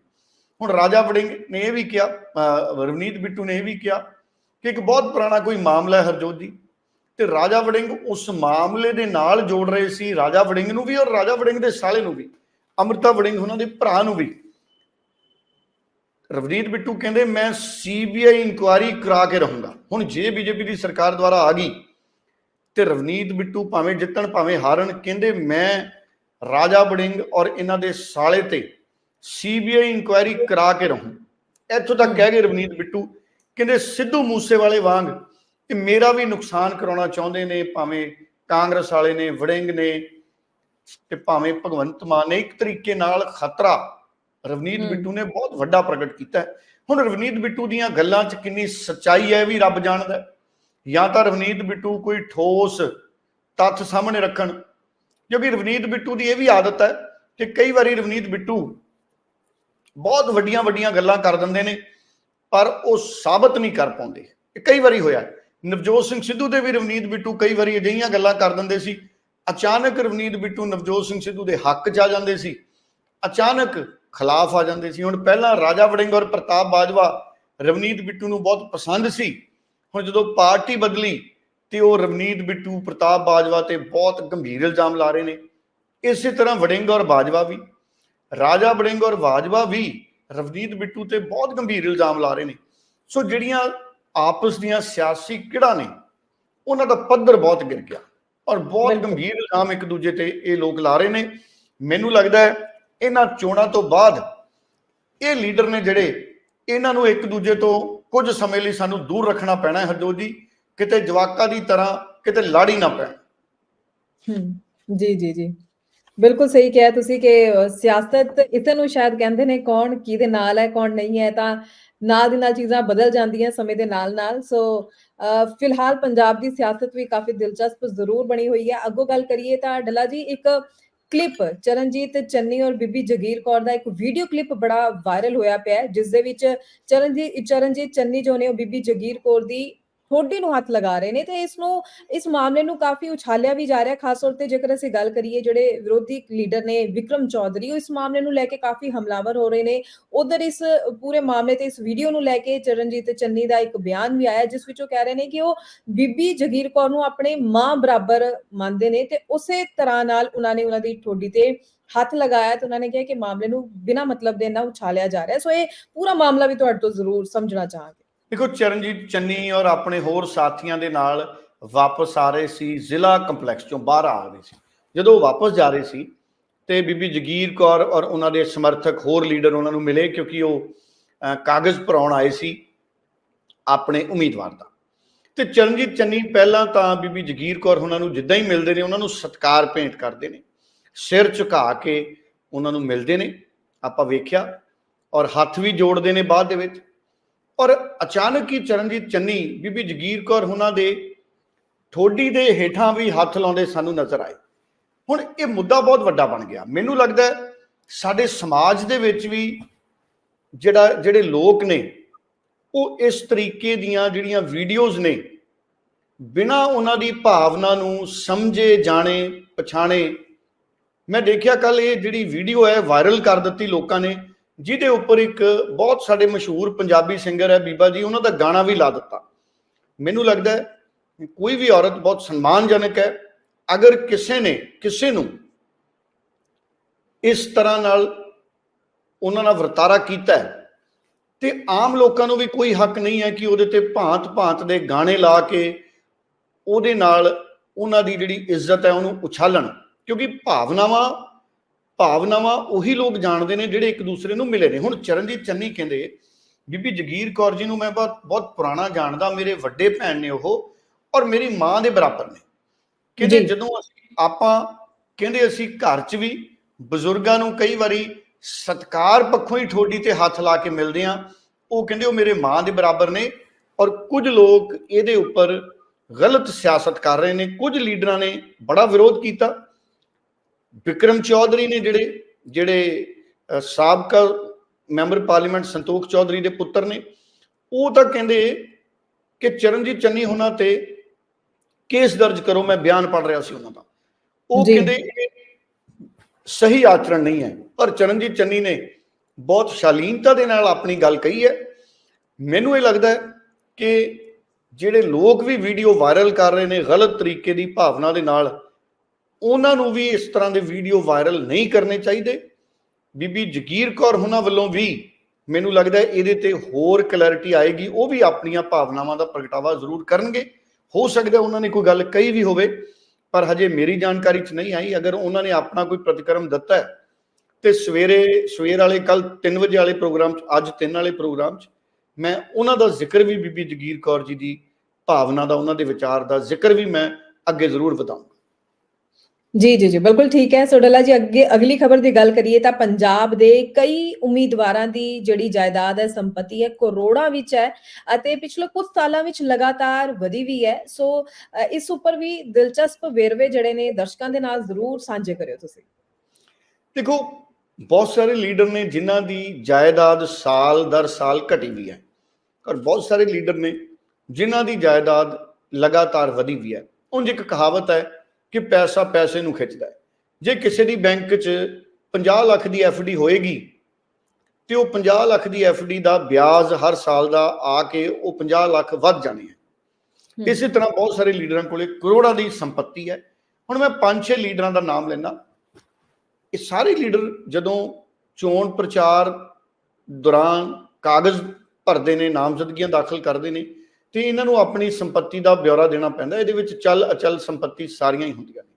ਹੁਣ ਰਾਜਾ ਵੜਿੰਗ ਨੇ ਇਹ ਵੀ ਕਿਹਾ ਰਵਨੀਤ ਬਿੱਟੂ ਨੇ ਇਹ ਵੀ ਕਿਹਾ ਕਿ ਇੱਕ ਬਹੁਤ ਪੁਰਾਣਾ ਕੋਈ ਮਾਮਲਾ ਹੈ ਹਰਜੋਤ ਜੀ ਤੇ ਰਾਜਾ ਵੜਿੰਗ ਉਸ ਮਾਮਲੇ ਦੇ ਨਾਲ ਜੋੜ ਰਹੇ ਸੀ, ਰਾਜਾ ਵੜਿੰਗ ਨੂੰ ਵੀ ਔਰ ਰਾਜਾ ਵੜਿੰਗ ਦੇ ਸਾਲੇ ਨੂੰ ਵੀ, ਅਮਰਤਾ ਵੜਿੰਗ ਉਹਨਾਂ ਦੇ ਭਰਾ ਨੂੰ ਵੀ। ਰਵਨੀਤ ਬਿੱਟੂ ਕਹਿੰਦੇ, ਮੈਂ ਸੀਬੀਆਈ ਇਨਕੁਆਇਰੀ ਕਰਾ ਕੇ ਰਹੂੰਗਾ। ਹੁਣ ਜੇ ਬੀਜੇਪੀ ਦੀ ਸਰਕਾਰ ਦੁਆਰਾ ਆ ਗਈ ਤੇ ਰਵਨੀਤ ਬਿੱਟੂ ਭਾਵੇਂ ਜਿੱਤਣ ਭਾਵੇਂ ਹਾਰਨ ਕਹਿੰਦੇ ਮੈਂ ਰਾਜਾ ਵੜਿੰਗ ਔਰ ਇਹਨਾਂ ਦੇ ਸਾਲੇ ਤੇ ਸੀਬੀਆਈ ਇਨਕੁਆਇਰੀ ਕਰਾ ਕੇ ਰਹੂੰ ਇੱਥੋਂ ਤੱਕ ਕਹਿ ਗਏ ਰਵਨੀਤ ਬਿੱਟੂ ਕਹਿੰਦੇ ਸਿੱਧੂ ਮੂਸੇ ਵਾਲੇ ਵਾਂਗ ਕਿ ਮੇਰਾ ਵੀ ਨੁਕਸਾਨ ਕਰਾਉਣਾ ਚਾਹੁੰਦੇ ਨੇ ਭਾਵੇਂ ਕਾਂਗਰਸ ਵਾਲੇ ਨੇ ਵੜਿੰਗ ਨੇ ਤੇ ਭਾਵੇਂ ਭਗਵੰਤ ਮਾਨ ਨੇ ਇੱਕ ਤਰੀਕੇ ਨਾਲ ਖਤਰਾ ਰਵਨੀਤ। ਬਿੱਟੂ ਨੇ ਬਹੁਤ ਵੱਡਾ ਪ੍ਰਗਟ ਕੀਤਾ। ਹੁਣ ਰਵਨੀਤ ਬਿੱਟੂ ਦੀਆਂ ਗੱਲਾਂ 'ਚ ਕਿੰਨੀ ਸੱਚਾਈ ਹੈ ਵੀ ਰੱਬ ਜਾਣਦਾ ਹੈ। ਜਾਂ ਤਾਂ ਰਵਨੀਤ ਬਿੱਟੂ ਕੋਈ ਠੋਸ ਤੱਥ ਸਾਹਮਣੇ ਰੱਖਣ। ਕਿਉਂਕਿ ਰਵਨੀਤ ਬਿੱਟੂ ਦੀ ਇਹ ਵੀ ਆਦਤ ਹੈ ਕਿ ਕਈ ਵਾਰੀ ਰਵਨੀਤ ਬਿੱਟੂ ਬਹੁਤ ਵੱਡੀਆਂ ਵੱਡੀਆਂ ਗੱਲਾਂ ਕਰ ਦਿੰਦੇ ਨੇ, ਪਰ ਉਹ ਸਾਬਤ ਨਹੀਂ ਕਰ ਪਾਉਂਦੇ। ਇਹ ਕਈ ਵਾਰੀ ਹੋਇਆ ਨਵਜੋਤ ਸਿੰਘ ਸਿੱਧੂ ਦੇ ਵੀ ਰਵਨੀਤ ਬਿੱਟੂ ਕਈ ਵਾਰੀ ਅਜਿਹੀਆਂ ਗੱਲਾਂ ਕਰ ਦਿੰਦੇ ਸੀ। ਅਚਾਨਕ ਰਵਨੀਤ ਬਿੱਟੂ ਨਵਜੋਤ ਸਿੰਘ ਸਿੱਧੂ ਦੇ ਹੱਕ 'ਚ ਆ ਜਾਂਦੇ ਸੀ। ਅਚਾਨਕ ਖਿਲਾਫ ਆ ਜਾਂਦੇ ਸੀ। ਹੁਣ ਪਹਿਲਾਂ ਰਾਜਾ ਵੜਿੰਗ ਔਰ ਪ੍ਰਤਾਪ ਬਾਜਵਾ ਰਵਨੀਤ ਬਿੱਟੂ ਨੂੰ ਬਹੁਤ ਪਸੰਦ ਸੀ। ਹੁਣ ਜਦੋਂ ਪਾਰਟੀ ਬਦਲੀ ਤੇ ਉਹ ਰਵਨੀਤ ਬਿੱਟੂ ਪ੍ਰਤਾਪ ਬਾਜਵਾ ਤੇ ਬਹੁਤ ਗੰਭੀਰ ਇਲਜ਼ਾਮ ਲਾ ਰਹੇ ਨੇ। ਇਸੇ ਤਰ੍ਹਾਂ ਵੜਿੰਗ ਔਰ ਬਾਜਵਾ ਵੀ। ਰਾਜਾ ਵੜਿੰਗ ਔਰ ਬਾਜਵਾ ਵੀ ਰਵਨੀਤ ਬਿੱਟੂ ਤੇ ਬਹੁਤ ਗੰਭੀਰ ਇਲਜ਼ਾਮ ਲਾ ਰਹੇ ਨੇ। ਸੋ ਜਿਹੜੀਆਂ ਆਪਸ ਦੀਆਂ ਸਿਆਸੀ ਕਿਹੜਾ ਨੇ ਉਹਨਾਂ ਦਾ ਪੱਧਰ ਬਹੁਤ ਗਿਰ ਗਿਆ ਔਰ ਬਹੁਤ। ਗੰਭੀਰ ਇਲਜ਼ਾਮ ਇੱਕ ਦੂਜੇ ਤੇ ਇਹ ਲੋਕ ਲਾ ਰਹੇ ਨੇ। ਮੈਨੂੰ ਲੱਗਦਾ ਹੈ ਇਹਨਾਂ ਚੋਣਾਂ ਤੋਂ ਬਾਅਦ ਇਹ ਲੀਡਰ ਨੇ ਜਿਹੜੇ ਇਹਨਾਂ ਨੂੰ ਇੱਕ ਦੂਜੇ ਤੋਂ ਕੁਝ ਸਮੇਂ ਲਈ ਸਾਨੂੰ ਦੂਰ ਰੱਖਣਾ ਪੈਣਾ ਹੈ ਹਰਜੋਤ ਜੀ ਕਿਤੇ ਜਵਾਕਾਂ ਦੀ ਤਰ੍ਹਾਂ ਕਿਤੇ ਲਾੜੀ ਨਾ ਪੈਣ। ਹਮ ਜੀ ਜੀ ਜੀ। ਬਿਲਕੁਲ ਸਹੀ ਕਿਹਾ ਤੁਸੀਂ ਕਿ ਸਿਆਸਤ ਇਸੇ ਨੂੰ ਸ਼ਾਇਦ ਕਹਿੰਦੇ ਨੇ ਕੌਣ ਕਿਹਦੇ ਨਾਲ ਹੈ ਕੌਣ ਨਹੀਂ ਹੈ ਤਾਂ ਨਾਲ ਦੀ ਨਾਲ ਚੀਜ਼ਾਂ ਬਦਲ ਜਾਂਦੀਆਂ ਸਮੇਂ ਦੇ ਨਾਲ ਨਾਲ। ਸੋ ਅ, ਫਿਲਹਾਲ ਪੰਜਾਬ ਦੀ ਸਿਆਸਤ ਵੀ ਕਾਫੀ ਦਿਲਚਸਪ ਜ਼ਰੂਰ ਬਣੀ ਹੋਈ ਹੈ। ਅੱਗੋਂ ਗੱਲ ਕਰੀਏ ਤਾਂ ਡੱਲਾ ਜੀ ਇੱਕ ਕਲਿੱਪ ਚਰਨਜੀਤ ਚੰਨੀ ਔਰ ਬੀਬੀ ਜਗੀਰ ਕੌਰ ਦਾ ਇੱਕ ਵੀਡੀਓ ਕਲਿੱਪ ਬੜਾ ਵਾਇਰਲ ਹੋਇਆ ਪਿਆ ਹੈ ਜਿਸ ਦੇ ਵਿੱਚ ਚਰਨਜੀਤ ਚਰਨਜੀਤ ਚੰਨੀ ਜੋ ਨੇ ਉਹ ਬੀਬੀ ਜਗੀਰ ਕੌਰ ਦੀ ਥੋੜੀ ਨੂੰ ਹੱਥ ਲਗਾ ਰਹੇ ਨੇ ਤੇ ਇਸ ਨੂੰ ਇਸ ਮਾਮਲੇ ਨੂੰ ਕਾਫੀ ਉਛਾਲਿਆ ਵੀ ਜਾ ਰਿਹਾ ਖਾਸ ਤੌਰ ਤੇ ਜੇਕਰ ਅਸੀਂ ਗੱਲ ਕਰੀਏ ਜਿਹੜੇ ਵਿਰੋਧੀ ਲੀਡਰ ਨੇ ਵਿਕਰਮ ਚੌਧਰੀ, ਉਹ ਇਸ ਮਾਮਲੇ ਨੂੰ ਲੈ ਕੇ ਕਾਫੀ ਹਮਲਾਵਰ ਹੋ ਰਹੇ ਨੇ। ਉਧਰ ਇਸ ਪੂਰੇ ਮਾਮਲੇ ਤੇ ਇਸ ਵੀਡੀਓ ਨੂੰ ਲੈ ਕੇ ਚਰਨਜੀਤ ਚੰਨੀ ਦਾ ਇੱਕ ਬਿਆਨ ਵੀ ਆਇਆ, ਜਿਸ ਵਿੱਚ ਉਹ ਕਹਿ ਰਹੇ ਨੇ ਕਿ ਉਹ ਬੀਬੀ ਜਗੀਰ ਕੌਰ ਨੂੰ ਆਪਣੇ ਮਾਂ ਬਰਾਬਰ ਮੰਨਦੇ ਨੇ ਤੇ ਉਸੇ ਤਰ੍ਹਾਂ ਨਾਲ ਉਹਨਾਂ ਨੇ ਉਹਨਾਂ ਦੀ ਠੋਡੀ ਤੇ ਹੱਥ ਲਗਾਇਆ ਤੇ ਉਹਨਾਂ ਨੇ ਕਿਹਾ ਕਿ ਮਾਮਲੇ ਨੂੰ ਬਿਨਾਂ ਮਤਲਬ ਦੇ ਨਾ ਉਛਾਲਿਆ ਜਾ ਰਿਹਾ ਸੋ ਇਹ ਪੂਰਾ ਮਾਮਲਾ ਵੀ ਤੁਹਾਡੇ ਤੋਂ ਜ਼ਰੂਰ ਸਮਝਣਾ ਚਾਹਾਂਗੇ। ਦੇਖੋ, ਚਰਨਜੀਤ ਚੰਨੀ ਔਰ ਆਪਣੇ ਹੋਰ ਸਾਥੀਆਂ ਦੇ ਨਾਲ ਵਾਪਸ ਆ ਰਹੇ ਸੀ, ਜ਼ਿਲ੍ਹਾ ਕੰਪਲੈਕਸ ਚੋਂ ਬਾਹਰ ਆ ਰਹੇ ਸੀ। ਜਦੋਂ ਉਹ ਵਾਪਸ ਜਾ ਰਹੇ ਸੀ ਤੇ ਬੀਬੀ ਜਗੀਰ ਕੌਰ ਔਰ ਉਹਨਾਂ ਦੇ ਸਮਰਥਕ ਹੋਰ ਲੀਡਰ ਉਹਨਾਂ ਨੂੰ ਮਿਲੇ ਕਿਉਂਕਿ ਉਹ ਕਾਗਜ਼ ਭਰਾਉਣ ਆਏ ਸੀ ਆਪਣੇ ਉਮੀਦਵਾਰ ਦਾ। ਤੇ ਚਰਨਜੀਤ ਚੰਨੀ ਪਹਿਲਾਂ ਤਾਂ ਬੀਬੀ ਜਗੀਰ ਕੌਰ ਉਹਨਾਂ ਨੂੰ ਜਿੱਦਾਂ ਹੀ ਮਿਲਦੇ ਨੇ, ਉਹਨਾਂ ਨੂੰ ਸਤਿਕਾਰ ਭੇਂਟ ਕਰਦੇ ਨੇ। ਸਿਰ ਝੁਕਾ ਕੇ ਉਹਨਾਂ ਨੂੰ ਮਿਲਦੇ ਨੇ, ਆਪਾਂ ਵੇਖਿਆ ਔਰ ਹੱਥ ਵੀ ਜੋੜਦੇ ਨੇ ਬਾਅਦ ਦੇ ਵਿੱਚ। ਔਰ ਅਚਾਨਕ ਹੀ ਚਰਨਜੀਤ ਚੰਨੀ, ਬੀਬੀ ਜਗੀਰ ਕੌਰ ਉਹਨਾਂ ਦੇ ਠੋਡੀ ਦੇ ਹੇਠਾਂ ਵੀ ਹੱਥ ਲਾਉਂਦੇ ਸਾਨੂੰ ਨਜ਼ਰ ਆਏ। ਹੁਣ ਇਹ ਮੁੱਦਾ ਬਹੁਤ ਵੱਡਾ ਬਣ ਗਿਆ। ਮੈਨੂੰ ਲੱਗਦਾ ਸਾਡੇ ਸਮਾਜ ਦੇ ਵਿੱਚ ਵੀ ਜਿਹੜਾ, ਜਿਹੜੇ ਲੋਕ ਨੇ, ਉਹ ਇਸ ਤਰੀਕੇ ਦੀਆਂ ਜਿਹੜੀਆਂ ਵੀਡੀਓਜ਼ ਨੇ, ਬਿਨਾ ਉਹਨਾਂ ਦੀ ਭਾਵਨਾ ਨੂੰ ਸਮਝੇ, ਜਾਣੇ, ਪਛਾਣੇ, ਮੈਂ ਦੇਖਿਆ ਕੱਲ ਇਹ ਜਿਹੜੀ ਵੀਡੀਓ ਹੈ ਵਾਇਰਲ ਕਰ ਦਿੱਤੀ ਲੋਕਾਂ ਨੇ। ਜਿਹਦੇ ਉੱਪਰ ਇੱਕ ਬਹੁਤ ਸਾਡੇ ਮਸ਼ਹੂਰ ਪੰਜਾਬੀ ਸਿੰਗਰ ਹੈ ਬੀਬਾ ਜੀ, ਉਹਨਾਂ ਦਾ ਗਾਣਾ ਵੀ ਲਾ ਦਿੱਤਾ। ਮੈਨੂੰ ਲੱਗਦਾ ਹੈ ਕੋਈ ਵੀ ਔਰਤ ਬਹੁਤ ਸਨਮਾਨਜਨਕ ਹੈ। ਅਗਰ ਕਿਸੇ ਨੇ, ਕਿਸੇ ਨੂੰ ਇਸ ਤਰ੍ਹਾਂ ਨਾਲ ਉਹਨਾਂ ਨਾਲ ਵਰਤਾਰਾ ਕੀਤਾ ਹੈ, ਤੇ ਆਮ ਲੋਕਾਂ ਨੂੰ ਵੀ ਕੋਈ ਹੱਕ ਨਹੀਂ ਹੈ ਕਿ ਉਹਦੇ ਤੇ ਭਾਂਤ ਭਾਂਤ ਦੇ ਗਾਣੇ ਲਾ ਕੇ ਉਹਦੇ ਨਾਲ ਉਹਨਾਂ ਦੀ ਜਿਹੜੀ ਇੱਜ਼ਤ ਹੈ ਉਹਨੂੰ ਉਛਾਲਣ। ਕਿਉਂਕਿ ਭਾਵਨਾਵਾਂ ਭਾਵਨਾਵਾਂ ਉਹੀ ਲੋਕ ਜਾਣਦੇ ਨੇ ਜਿਹੜੇ ਇੱਕ ਦੂਸਰੇ ਨੂੰ ਮਿਲੇ ਨੇ। ਹੁਣ ਚਰਨਜੀਤ ਚੰਨੀ ਕਹਿੰਦੇ ਬੀਬੀ ਜਗੀਰ ਕੌਰ ਜੀ ਨੂੰ ਮੈਂ ਬਹੁਤ ਬਹੁਤ ਪੁਰਾਣਾ ਜਾਣਦਾ ਮੇਰੇ ਵੱਡੇ ਭੈਣ ਨੇ ਉਹ ਔਰ ਮੇਰੀ ਮਾਂ ਦੇ ਬਰਾਬਰ ਨੇ। ਕਹਿੰਦੇ। ਜਦੋਂ ਅਸੀਂ ਆਪਾਂ ਕਹਿੰਦੇ ਅਸੀਂ ਘਰ 'ਚ ਵੀ ਬਜ਼ੁਰਗਾਂ ਨੂੰ ਕਈ ਵਾਰੀ ਸਤਕਾਰ ਪੱਖੋਂ ਹੀ ਠੋਡੀ ਤੇ ਹੱਥ ਲਾ ਕੇ ਮਿਲਦੇ ਆ ਉਹ ਕਹਿੰਦੇ ਉਹ ਮੇਰੇ ਮਾਂ ਦੇ ਬਰਾਬਰ ਨੇ ਔਰ ਕੁਝ ਲੋਕ ਇਹਦੇ ਉੱਪਰ ਗਲਤ ਸਿਆਸਤ ਕਰ ਰਹੇ ਨੇ ਕੁਝ ਲੀਡਰਾਂ ਨੇ ਬੜਾ ਵਿਰੋਧ ਕੀਤਾ। ਵਿਕਰਮ ਚੌਧਰੀ ਨੇ ਜਿਹੜੇ ਜਿਹੜੇ ਸਾਬਕਾ ਮੈਂਬਰ ਪਾਰਲੀਮੈਂਟ ਸੰਤੋਖ ਚੌਧਰੀ ਦੇ ਪੁੱਤਰ ਨੇ ਉਹ ਤਾਂ ਕਹਿੰਦੇ ਕਿ ਚਰਨਜੀਤ ਚੰਨੀ ਹੁਣਾਂ ਤੇ ਕੇਸ ਦਰਜ ਕਰੋ ਮੈਂ ਬਿਆਨ ਪੜ ਰਿਹਾ ਸੀ ਉਹਨਾਂ ਦਾ ਉਹ। ਕਹਿੰਦੇ ਸਹੀ ਆਚਰਣ ਨਹੀਂ ਹੈ ਪਰ ਚਰਨਜੀਤ ਚੰਨੀ ਨੇ ਬਹੁਤ ਸ਼ਾਲੀਨਤਾ ਦੇ ਨਾਲ ਆਪਣੀ ਗੱਲ ਕਹੀ ਹੈ ਮੈਨੂੰ ਇਹ ਲੱਗਦਾ ਹੈ ਕਿ ਜਿਹੜੇ ਲੋਕ ਵੀ ਵੀਡੀਓ ਵਾਇਰਲ ਕਰ ਰਹੇ ਨੇ ਗਲਤ ਤਰੀਕੇ ਦੀ ਭਾਵਨਾ ਦੇ ਨਾਲ ਉਹਨਾਂ ਨੂੰ ਵੀ ਇਸ ਤਰ੍ਹਾਂ ਦੇ ਵੀਡੀਓ ਵਾਇਰਲ ਨਹੀਂ ਕਰਨੇ ਚਾਹੀਦੇ। ਬੀਬੀ ਜਗੀਰ ਕੌਰ ਹੁਣਾਂ ਵੱਲੋਂ ਵੀ ਮੈਨੂੰ ਲੱਗਦਾ ਇਹਦੇ ਤੇ ਹੋਰ ਕਲੈਰਿਟੀ ਆਏਗੀ, ਉਹ ਵੀ ਆਪਣੀਆਂ ਭਾਵਨਾਵਾਂ ਦਾ ਪ੍ਰਗਟਾਵਾ ਜ਼ਰੂਰ ਕਰਨਗੇ। ਹੋ ਸਕਦਾ ਉਹਨਾਂ ਨੇ ਕੋਈ ਗੱਲ ਕਹੀ ਵੀ ਹੋਵੇ, ਪਰ ਹਜੇ ਮੇਰੀ ਜਾਣਕਾਰੀ 'ਚ ਨਹੀਂ ਆਈ। ਅਗਰ ਉਹਨਾਂ ਨੇ ਆਪਣਾ ਕੋਈ ਪ੍ਰਤੀਕਰਮ ਦਿੱਤਾ ਹੈ, ਤੇ ਸਵੇਰੇ, ਸਵੇਰ ਵਾਲੇ ਕੱਲ 3 ਵਜੇ ਵਾਲੇ ਪ੍ਰੋਗਰਾਮ 'ਚ, ਅੱਜ 3 ਵਾਲੇ ਪ੍ਰੋਗਰਾਮ 'ਚ, ਮੈਂ ਉਹਨਾਂ ਦਾ ਜ਼ਿਕਰ ਵੀ ਬੀਬੀ ਜਗੀਰ ਕੌਰ ਜੀ ਦੀ ਭਾਵਨਾ ਦਾ, ਉਹਨਾਂ ਦੇ ਵਿਚਾਰ ਦਾ ਜ਼ਿਕਰ ਵੀ ਮੈਂ ਅੱਗੇ ਜ਼ਰੂਰ ਵਧਾਉਂਗਾ। ਜੀ ਜੀ ਜੀ, ਬਿਲਕੁਲ ਠੀਕ ਹੈ। ਸੋਡਲਾ ਜੀ, ਅੱਗੇ, ਅਗਲੀ ਖਬਰ ਦੀ ਗੱਲ ਕਰੀਏ ਤਾਂ ਪੰਜਾਬ ਦੇ ਕਈ ਉਮੀਦਵਾਰਾਂ ਦੀ ਜਿਹੜੀ ਜਾਇਦਾਦ ਹੈ, ਸੰਪਤੀ ਹੈ, ਕਰੋੜਾਂ ਵਿੱਚ ਹੈ ਅਤੇ ਪਿਛਲੇ ਕੁਝ ਸਾਲਾਂ ਵਿੱਚ ਲਗਾਤਾਰ ਵਧੀ ਵੀ ਹੈ। ਸੋ ਇਸ ਉੱਪਰ ਵੀ ਦਿਲਚਸਪ ਵੇਰਵੇ ਜਿਹੜੇ ਨੇ ਦਰਸ਼ਕਾਂ ਦੇ ਨਾਲ ਜ਼ਰੂਰ ਸਾਂਝੇ ਕਰਿਓ ਤੁਸੀਂ। ਦੇਖੋ, ਬਹੁਤ ਸਾਰੇ ਲੀਡਰ ਨੇ ਜਿਨ੍ਹਾਂ ਦੀ ਜਾਇਦਾਦ ਸਾਲ ਦਰ ਸਾਲ ਘਟੀ ਵੀ ਹੈ। ਔਰ ਬਹੁਤ ਸਾਰੇ ਲੀਡਰ ਨੇ ਜਿਨ੍ਹਾਂ ਦੀ ਜਾਇਦਾਦ ਲਗਾਤਾਰ ਵਧੀ ਵੀ ਹੈ। ਉਂਝ ਇੱਕ ਕਹਾਵਤ ਹੈ ਕਿ ਪੈਸਾ ਪੈਸੇ ਨੂੰ ਖਿੱਚਦਾ ਹੈ। ਜੇ ਕਿਸੇ ਦੀ ਬੈਂਕ 'ਚ 50 ਲੱਖ ਦੀ ਡੀ ਹੋਏਗੀ ਤੇ ਉਹ 50 ਲੱਖ ਦੀ ਡੀ ਦਾ ਵਿਆਜ ਹਰ ਸਾਲ ਦਾ ਆ ਕੇ ਉਹ 50 ਲੱਖ ਵੱਧ ਜਾਣੀ ਹੈ। ਇਸੇ ਤਰ੍ਹਾਂ ਬਹੁਤ ਸਾਰੇ ਲੀਡਰਾਂ ਕੋਲੇ ਕਰੋੜਾਂ ਦੀ ਸੰਪਤੀ ਹੈ। ਹੁਣ ਮੈਂ ਪੰਜ ਛੇ ਲੀਡਰਾਂ ਦਾ ਨਾਮ ਲੈਣਾ ਇਹ ਸਾਰੇ ਲੀਡਰ ਜਦੋਂ ਚੋਣ ਪ੍ਰਚਾਰ ਦੌਰਾਨ ਕਾਗਜ਼ ਭਰਦੇ ਨੇ ਨਾਮਜ਼ਦਗੀਆਂ ਦਾਖਲ ਕਰਦੇ ਨੇ ਤੇ ਇਹਨਾਂ ਨੂੰ ਆਪਣੀ ਸੰਪਤੀ ਦਾ ਬਿਊਰਾ ਦੇਣਾ ਪੈਂਦਾ, ਇਹਦੇ ਵਿੱਚ ਚੱਲ ਅਚਲ ਸੰਪਤੀ ਸਾਰੀਆਂ ਹੀ ਹੁੰਦੀਆਂ ਨੇ।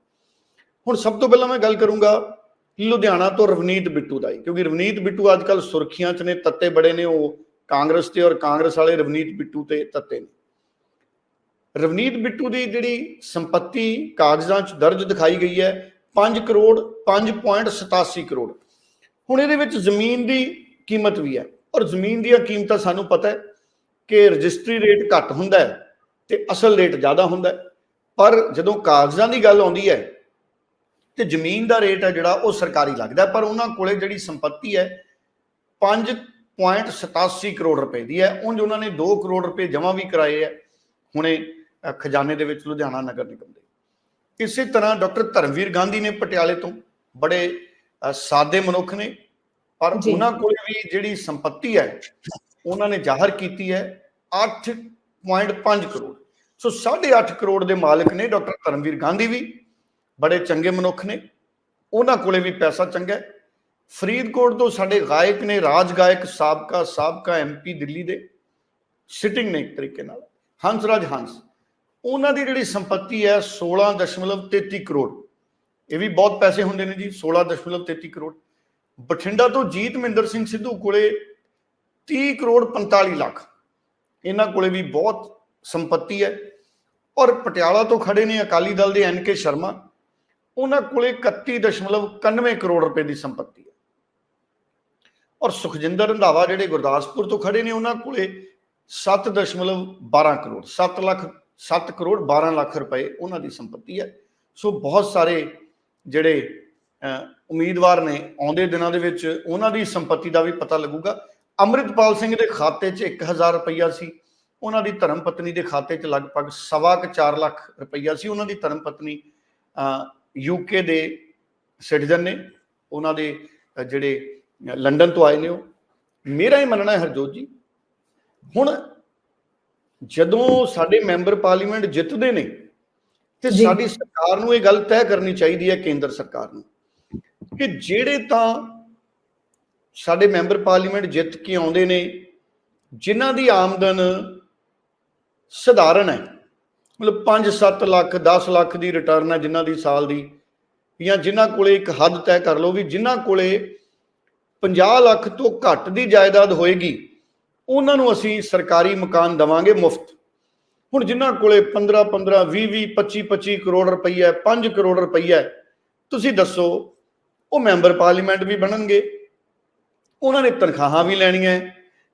ਹੁਣ ਸਭ ਤੋਂ ਪਹਿਲਾਂ ਮੈਂ ਗੱਲ ਕਰੂੰਗਾ ਲੁਧਿਆਣਾ ਤੋਂ ਰਵਨੀਤ ਬਿੱਟੂ ਦਾ ਹੀ, ਕਿਉਂਕਿ ਰਵਨੀਤ ਬਿੱਟੂ ਅੱਜ ਕੱਲ ਸੁਰਖੀਆਂ 'ਚ ਨੇ, ਤੱਤੇ ਬੜੇ ਨੇ ਉਹ, ਕਾਂਗਰਸ ਤੇ ਔਰ ਕਾਂਗਰਸ ਵਾਲੇ ਰਵਨੀਤ ਬਿੱਟੂ ਤੇ ਤੱਤੇ ਨੇ। ਰਵਨੀਤ ਬਿੱਟੂ ਦੀ ਜਿਹੜੀ ਸੰਪਤੀ ਕਾਗਜ਼ਾਂ 'ਚ ਦਰਜ ਦਿਖਾਈ ਗਈ ਹੈ 5 ਕਰੋੜ 5.87 ਕਰੋੜ। ਹੁਣ ਇਹਦੇ ਵਿੱਚ ਜ਼ਮੀਨ ਦੀ ਕੀਮਤ ਵੀ ਹੈ, ਔਰ ਜ਼ਮੀਨ ਦੀਆਂ ਕੀਮਤਾਂ ਸਾਨੂੰ ਪਤਾ ਹੈ ਕਿ ਰਜਿਸਟਰੀ ਰੇਟ ਘੱਟ ਹੁੰਦਾ ਹੈ ਤੇ ਅਸਲ ਰੇਟ ਜ਼ਿਆਦਾ ਹੁੰਦਾ ਹੈ। ਪਰ ਜਦੋਂ ਕਾਗਜ਼ਾਂ ਦੀ ਗੱਲ ਆਉਂਦੀ ਹੈ ਤੇ ਜ਼ਮੀਨ ਦਾ ਰੇਟ ਹੈ ਜਿਹੜਾ ਉਹ ਸਰਕਾਰੀ ਲੱਗਦਾ ਪਰ ਉਹਨਾਂ ਕੋਲੇ ਜਿਹੜੀ ਸੰਪਤੀ ਹੈ 5.87 ਕਰੋੜ ਰੁਪਏ ਦੀ ਹੈ। ਉਂਝ ਉਹਨਾਂ ਨੇ 2 ਕਰੋੜ ਰੁਪਏ ਜਮ੍ਹਾਂ ਵੀ ਕਰਾਏ ਹੈ ਹੁਣੇ ਖਜ਼ਾਨੇ ਦੇ ਵਿੱਚ ਲੁਧਿਆਣਾ ਨਗਰ ਨਿਗਮ ਦੇ। ਇਸੇ ਤਰ੍ਹਾਂ ਡਾਕਟਰ ਧਰਮਵੀਰ ਗਾਂਧੀ ਨੇ ਪਟਿਆਲੇ ਤੋਂ ਬੜੇ ਸਾਦੇ ਮਨੁੱਖ ਨੇ। ਪਰ। ਉਹਨਾਂ ਕੋਲੇ ਵੀ ਜਿਹੜੀ ਸੰਪਤੀ ਹੈ ਉਹਨਾਂ ਨੇ ਜ਼ਾਹਰ ਕੀਤੀ ਹੈ 8.5 ਕਰੋੜ। ਸੋ 8.5 ਕਰੋੜ ਦੇ ਮਾਲਕ ਨੇ ਡਾਕਟਰ ਧਰਮਵੀਰ ਗਾਂਧੀ ਵੀ, ਬੜੇ ਚੰਗੇ ਮਨੁੱਖ ਨੇ। ਉਹਨਾਂ ਕੋਲੇ ਵੀ ਪੈਸਾ ਚੰਗਾ ਫਰੀਦਕੋਟ ਤੋਂ ਸਾਡੇ ਗਾਇਕ ਨੇ, ਰਾਜ ਗਾਇਕ ਸਾਬਕਾ ਸਾਬਕਾ ਐਮਪੀ ਦਿੱਲੀ ਦੇ। ਸਿਟਿੰਗ ਨੇ ਇੱਕ ਤਰੀਕੇ ਨਾਲ। ਹੰਸਰਾਜ ਹੰਸ। ਉਹਨਾਂ ਦੀ ਜਿਹੜੀ ਸੰਪਤੀ ਹੈ 16.33 ਕਰੋੜ। ਇਹ ਵੀ ਬਹੁਤ ਪੈਸੇ ਹੁੰਦੇ ਨੇ ਜੀ 16.33 ਕਰੋੜ। ਬਠਿੰਡਾ ਤੋਂ ਜੀਤ ਮਹਿੰਦਰ ਸਿੰਘ ਸਿੱਧੂ ਕੋਲੇ 30 ਕਰੋੜ 45 ਲੱਖ। ਇਹਨਾਂ ਕੋਲੇ ਵੀ ਬਹੁਤ ਸੰਪਤੀ ਹੈ। ਔਰ ਪਟਿਆਲਾ ਤੋਂ ਖੜੇ ਨੇ ਅਕਾਲੀ ਦਲ ਦੇ ਐਨ ਕੇ ਸ਼ਰਮਾ। ਉਹਨਾਂ ਕੋਲੇ 31.91 ਕਰੋੜ ਰੁਪਏ ਦੀ ਸੰਪਤੀ ਹੈ। ਔਰ ਸੁਖਜਿੰਦਰ ਰੰਧਾਵਾ ਜਿਹੜੇ ਗੁਰਦਾਸਪੁਰ ਤੋਂ ਖੜੇ ਨੇ ਉਹਨਾਂ ਕੋਲੇ 7.12 ਕਰੋੜ 7 ਲੱਖ 7 ਕਰੋੜ 12 ਲੱਖ ਰੁਪਏ ਉਹਨਾਂ ਦੀ ਸੰਪਤੀ ਹੈ। ਸੋ ਬਹੁਤ ਸਾਰੇ ਜਿਹੜੇ ਅਹ, ਉਮੀਦਵਾਰ ਨੇ ਆਉਂਦੇ ਦਿਨਾਂ ਦੇ ਵਿੱਚ ਉਹਨਾਂ ਦੀ ਸੰਪਤੀ ਦਾ ਵੀ ਪਤਾ ਲੱਗੂਗਾ। ਅੰਮ੍ਰਿਤਪਾਲ ਸਿੰਘ ਦੇ ਖਾਤੇ 'ਚ 1000 ਰੁਪਈਆ ਸੀ। ਉਹਨਾਂ ਦੀ ਧਰਮ ਪਤਨੀ ਦੇ ਖਾਤੇ 'ਚ ਲਗਭਗ ਸਵਾ ਕੁ 4 ਲੱਖ ਰੁਪਈਆ ਸੀ। ਉਹਨਾਂ ਦੀ ਧਰਮ ਪਤਨੀ ਯੂਕੇ ਦੇ ਸਿਟੀਜ਼ਨ ਨੇ। ਉਹਨਾਂ ਦੇ ਜਿਹੜੇ ਲੰਡਨ ਤੋਂ ਆਏ ਨੇ ਉਹ। ਮੇਰਾ ਹੀ ਮੰਨਣਾ ਹੈ ਹਰਜੋਤ ਜੀ ਹੁਣ ਜਦੋਂ ਸਾਡੇ ਮੈਂਬਰ ਪਾਰਲੀਮੈਂਟ ਜਿੱਤਦੇ ਨੇ ਤੇ। ਸਾਡੀ ਸਰਕਾਰ ਨੂੰ ਇਹ ਗੱਲ ਤੈਅ ਕਰਨੀ ਚਾਹੀਦੀ ਹੈ ਕੇਂਦਰ ਸਰਕਾਰ ਨੂੰ ਕਿ ਜਿਹੜੇ ਤਾਂ ਸਾਡੇ ਮੈਂਬਰ ਪਾਰਲੀਮੈਂਟ ਜਿੱਤ ਕੇ ਆਉਂਦੇ ਨੇ, ਜਿਨ੍ਹਾਂ ਦੀ ਆਮਦਨ ਸਧਾਰਨ ਹੈ। ਮਤਲਬ 5-7 ਲੱਖ 10 ਲੱਖ ਦੀ ਰਿਟਰਨ ਹੈ ਜਿਨ੍ਹਾਂ ਦੀ ਸਾਲ ਦੀ, ਜਾਂ ਜਿਨ੍ਹਾਂ ਕੋਲੇ ਇੱਕ ਹੱਦ ਤੈਅ ਕਰ ਲਓ ਵੀ ਜਿਨ੍ਹਾਂ ਕੋਲੇ 50 ਲੱਖ ਤੋਂ ਘੱਟ ਦੀ ਜਾਇਦਾਦ ਹੋਏਗੀ, ਉਹਨਾਂ ਨੂੰ ਅਸੀਂ ਸਰਕਾਰੀ ਮਕਾਨ ਦਵਾਂਗੇ ਮੁਫਤ। ਹੁਣ ਜਿਨ੍ਹਾਂ ਕੋਲੇ 15 15 20 20 25 25 ਕਰੋੜ ਰੁਪਈਆ 5 ਕਰੋੜ ਰੁਪਈਆ ਤੁਸੀਂ ਦੱਸੋ, ਉਹ ਮੈਂਬਰ ਪਾਰਲੀਮੈਂਟ ਵੀ ਬਣਨਗੇ। ਉਹਨਾਂ ਨੇ ਤਨਖਾਹਾਂ ਵੀ ਲੈਣੀਆਂ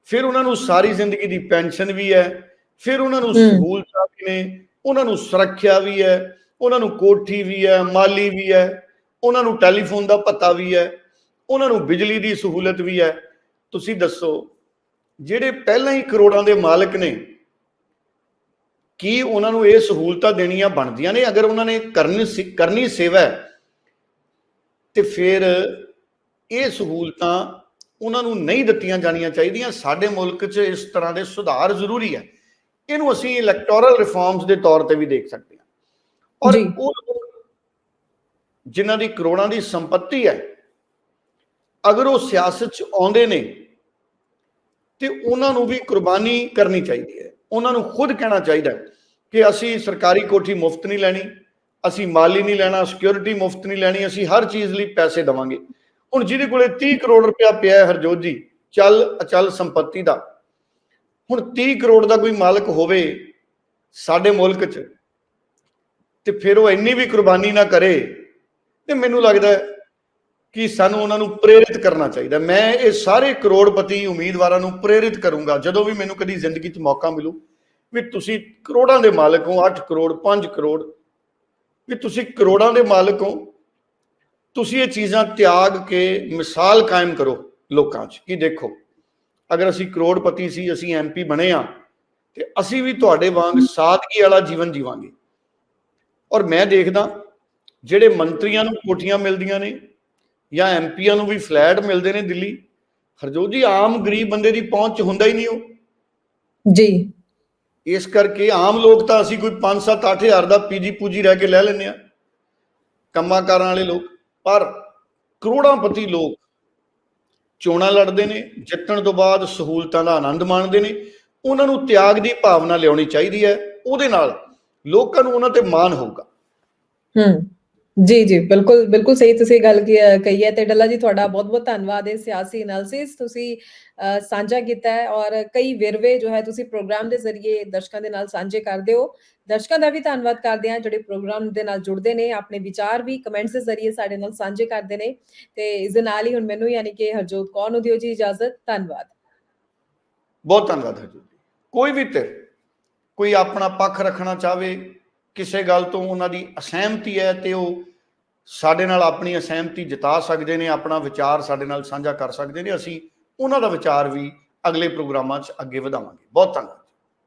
ਫਿਰ ਉਹਨਾਂ ਨੂੰ ਸਾਰੀ ਜ਼ਿੰਦਗੀ ਦੀ ਪੈਨਸ਼ਨ ਵੀ ਹੈ ਫਿਰ ਉਹਨਾਂ ਨੂੰ। ਸਹੂਲਤਾਂ ਵੀ ਨੇ ਉਹਨਾਂ ਨੂੰ ਸੁਰੱਖਿਆ ਵੀ ਹੈ ਉਹਨਾਂ ਨੂੰ ਕੋਠੀ ਵੀ ਹੈ ਮਾਲੀ ਵੀ ਹੈ ਉਹਨਾਂ ਨੂੰ ਟੈਲੀਫੋਨ ਦਾ ਪਤਾ ਵੀ ਹੈ ਉਹਨਾਂ ਨੂੰ ਬਿਜਲੀ ਦੀ ਸਹੂਲਤ ਵੀ ਹੈ ਤੁਸੀਂ ਦੱਸੋ ਜਿਹੜੇ ਪਹਿਲਾਂ ਹੀ ਕਰੋੜਾਂ ਦੇ ਮਾਲਕ ਨੇ ਕੀ ਉਹਨਾਂ ਨੂੰ ਇਹ ਸਹੂਲਤਾਂ ਦੇਣੀਆਂ ਬਣਦੀਆਂ ਨੇ ਅਗਰ ਉਹਨਾਂ ਨੇ ਕਰਨੀ ਕਰਨੀ ਸੇਵਾ ਤੇ ਫਿਰ ਇਹ ਸਹੂਲਤਾਂ ਉਹਨਾਂ ਨੂੰ ਨਹੀਂ ਦਿੱਤੀਆਂ ਜਾਣੀਆਂ ਚਾਹੀਦੀਆਂ। ਸਾਡੇ ਮੁਲਕ 'ਚ ਇਸ ਤਰ੍ਹਾਂ ਦੇ ਸੁਧਾਰ ਜ਼ਰੂਰੀ ਹੈ। ਇਹਨੂੰ ਅਸੀਂ ਇਲੈਕਟੋਰਲ ਰਿਫਾਰਮਸ ਦੇ ਤੌਰ ਤੇ ਵੀ ਦੇਖ ਸਕਦੇ ਹਾਂ। ਔਰ। ਉਹ ਜਿਨ੍ਹਾਂ ਦੀ ਕਰੋੜਾਂ ਦੀ ਸੰਪਤੀ ਹੈ ਅਗਰ ਉਹ ਸਿਆਸਤ 'ਚ ਆਉਂਦੇ ਨੇ ਤੇ ਉਹਨਾਂ ਨੂੰ ਵੀ ਕੁਰਬਾਨੀ ਕਰਨੀ ਚਾਹੀਦੀ ਹੈ। ਉਹਨਾਂ ਨੂੰ ਖੁਦ ਕਹਿਣਾ ਚਾਹੀਦਾ ਕਿ ਅਸੀਂ ਸਰਕਾਰੀ ਕੋਠੀ ਮੁਫਤ ਨਹੀਂ ਲੈਣੀ ਅਸੀਂ ਮਾਲੀ ਨਹੀਂ ਲੈਣਾ ਸਿਕਿਉਰਿਟੀ ਮੁਫਤ ਨਹੀਂ ਲੈਣੀ ਅਸੀਂ ਹਰ ਚੀਜ਼ ਲਈ ਪੈਸੇ ਦੇਵਾਂਗੇ। ਹੁਣ ਜਿਹਦੇ ਕੋਲੇ 30 ਕਰੋੜ ਰੁਪਇਆ ਪਿਆ ਹੈ ਹਰਜੋਤ ਜੀ, ਚੱਲ ਅਚਲ ਸੰਪਤੀ ਦਾ। ਹੁਣ 30 ਕਰੋੜ ਦਾ ਕੋਈ ਮਾਲਕ ਹੋਵੇ ਸਾਡੇ ਮੁਲਕ 'ਚ, ਤੇ ਫਿਰ ਉਹ ਇੰਨੀ ਵੀ ਕੁਰਬਾਨੀ ਨਾ ਕਰੇ, ਤੇ ਮੈਨੂੰ ਲੱਗਦਾ ਕਿ ਸਾਨੂੰ ਉਹਨਾਂ ਨੂੰ ਪ੍ਰੇਰਿਤ ਕਰਨਾ ਚਾਹੀਦਾ ਮੈਂ ਇਹ ਸਾਰੇ ਕਰੋੜਪਤੀ ਉਮੀਦਵਾਰਾਂ ਨੂੰ ਪ੍ਰੇਰਿਤ ਕਰੂੰਗਾ, ਜਦੋਂ ਵੀ ਮੈਨੂੰ ਕਦੀ ਜ਼ਿੰਦਗੀ 'ਚ ਮੌਕਾ ਮਿਲੂ, ਵੀ ਤੁਸੀਂ ਕਰੋੜਾਂ ਦੇ ਮਾਲਕ ਹੋ 8 ਕਰੋੜ 5 ਕਰੋੜ, ਵੀ ਤੁਸੀਂ ਕਰੋੜਾਂ ਦੇ ਮਾਲਕ ਹੋ ਤੁਸੀਂ ਇਹ ਚੀਜ਼ਾਂ ਤਿਆਗ ਕੇ ਮਿਸਾਲ ਕਾਇਮ ਕਰੋ ਲੋਕਾਂ 'ਚ। ਕਿ ਦੇਖੋ ਅਗਰ ਅਸੀਂ ਕਰੋੜਪਤੀ ਸੀ ਅਸੀਂ ਐਮਪੀ ਬਣੇ ਆ ਤੇ ਅਸੀਂ ਵੀ ਤੁਹਾਡੇ ਵਾਂਗ ਸਾਦਗੀ ਵਾਲਾ ਜੀਵਨ ਜੀਵਾਂਗੇ। ਔਰ ਮੈਂ ਦੇਖਦਾ ਜਿਹੜੇ ਮੰਤਰੀਆਂ ਨੂੰ ਕੋਠੀਆਂ ਮਿਲਦੀਆਂ ਨੇ ਜਾਂ ਐਮਪੀਆਂ ਨੂੰ ਵੀ ਫਲੈਟ ਮਿਲਦੇ ਨੇ ਦਿੱਲੀ ਹਰਜੋਤ ਜੀ ਆਮ ਗਰੀਬ ਬੰਦੇ ਦੀ ਪਹੁੰਚ ਹੁੰਦਾ ਹੀ ਨਹੀਂ ਉਹ। ਜੀ। ਇਸ ਕਰਕੇ ਆਮ ਲੋਕ ਤਾਂ ਅਸੀਂ ਕੋਈ 5-7 8000 ਦਾ ਪੀਜੀ ਪੂਜੀ ਰਹਿ ਕੇ ਲੈ ਲੈਂਦੇ ਆ ਕੰਮਾਂ-ਕਾਰਾਂ ਵਾਲੇ ਲੋਕ। ਪਰ ਕਰੋੜਾਂਪਤੀ ਲੋਕ ਚੋਣਾਂ ਲੜਦੇ ਨੇ, ਜਿੱਤਣ ਤੋਂ ਬਾਅਦ ਸਹੂਲਤਾਂ ਦਾ ਆਨੰਦ ਮਾਣਦੇ ਨੇ। ਉਹਨਾਂ ਨੂੰ ਤਿਆਗ ਦੀ ਭਾਵਨਾ ਲਿਆਉਣੀ ਚਾਹੀਦੀ ਹੈ। ਉਹਦੇ ਨਾਲ ਲੋਕਾਂ ਨੂੰ ਉਹਨਾਂ ਤੇ ਮਾਣ ਹੋਊਗਾ। ਹੂੰ। ਜੀ ਜੀ, ਬਿਲਕੁਲ ਬਿਲਕੁਲ ਸਹੀ ਤੁਸੀਂ ਗੱਲ ਕਹੀ ਹੈ ਤੇ ਡੱਲਾ ਜੀ ਤੁਹਾਡਾ ਬਹੁਤ ਬਹੁਤ ਧੰਨਵਾਦ ਹੈ ਸਿਆਸੀ ਐਨਾਲਿਸਿਸ ਤੁਸੀਂ ਸਾਂਝਾ ਕੀਤਾ ਹੈ ਔਰ ਕਈ ਵੇਰਵੇ ਜੋ ਹੈ ਤੁਸੀਂ ਪ੍ਰੋਗਰਾਮ ਦੇ ਜ਼ਰੀਏ ਦਰਸ਼ਕਾਂ ਦੇ ਨਾਲ ਸਾਂਝੇ ਕਰਦੇ ਹੋ। ਦਰਸ਼ਕਾਂ ਦਾ ਵੀ ਧੰਨਵਾਦ ਕਰਦੇ ਹਾਂ ਜਿਹੜੇ ਪ੍ਰੋਗਰਾਮ ਦੇ ਨਾਲ ਜੁੜਦੇ ਨੇ, ਆਪਣੇ ਵਿਚਾਰ ਵੀ ਕਮੈਂਟਸ ਦੇ ਜ਼ਰੀਏ ਸਾਡੇ ਨਾਲ ਸਾਂਝੇ ਕਰਦੇ ਨੇ ਤੇ ਇਸ ਦੇ ਨਾਲ ਹੀ ਹੁਣ ਮੈਨੂੰ ਯਾਨੀ ਕਿ ਹਰਜੋਤ ਕੌਰ ਨੂੰ ਦਿਓ ਜੀ ਇਜਾਜ਼ਤ, ਧੰਨਵਾਦ। ਬਹੁਤ ਧੰਨਵਾਦ ਹਰਜੋਤ ਕੋਈ ਵੀ ਧਿਰ, ਕੋਈ ਆਪਣਾ ਪੱਖ ਰੱਖਣਾ ਚਾਹਵੇ ਕਿਸੇ ਗੱਲ ਤੋਂ ਉਹਨਾਂ ਦੀ ਅਸਹਿਮਤੀ ਹੈ ਤੇ ਉਹ ਸਾਡੇ ਨਾਲ ਆਪਣੀ ਅਸਹਿਮਤੀ ਜਤਾ ਸਕਦੇ ਨੇ, ਆਪਣਾ ਵਿਚਾਰ ਸਾਡੇ ਨਾਲ ਸਾਂਝਾ ਕਰ ਸਕਦੇ ਨੇ, ਅਸੀਂ ਉਹਨਾਂ ਦਾ ਵਿਚਾਰ ਵੀ ਅਗਲੇ ਪ੍ਰੋਗਰਾਮਾਂ 'ਚ ਅੱਗੇ ਵਧਾਵਾਂਗੇ। ਬਹੁਤ ਧੰਨਵਾਦ।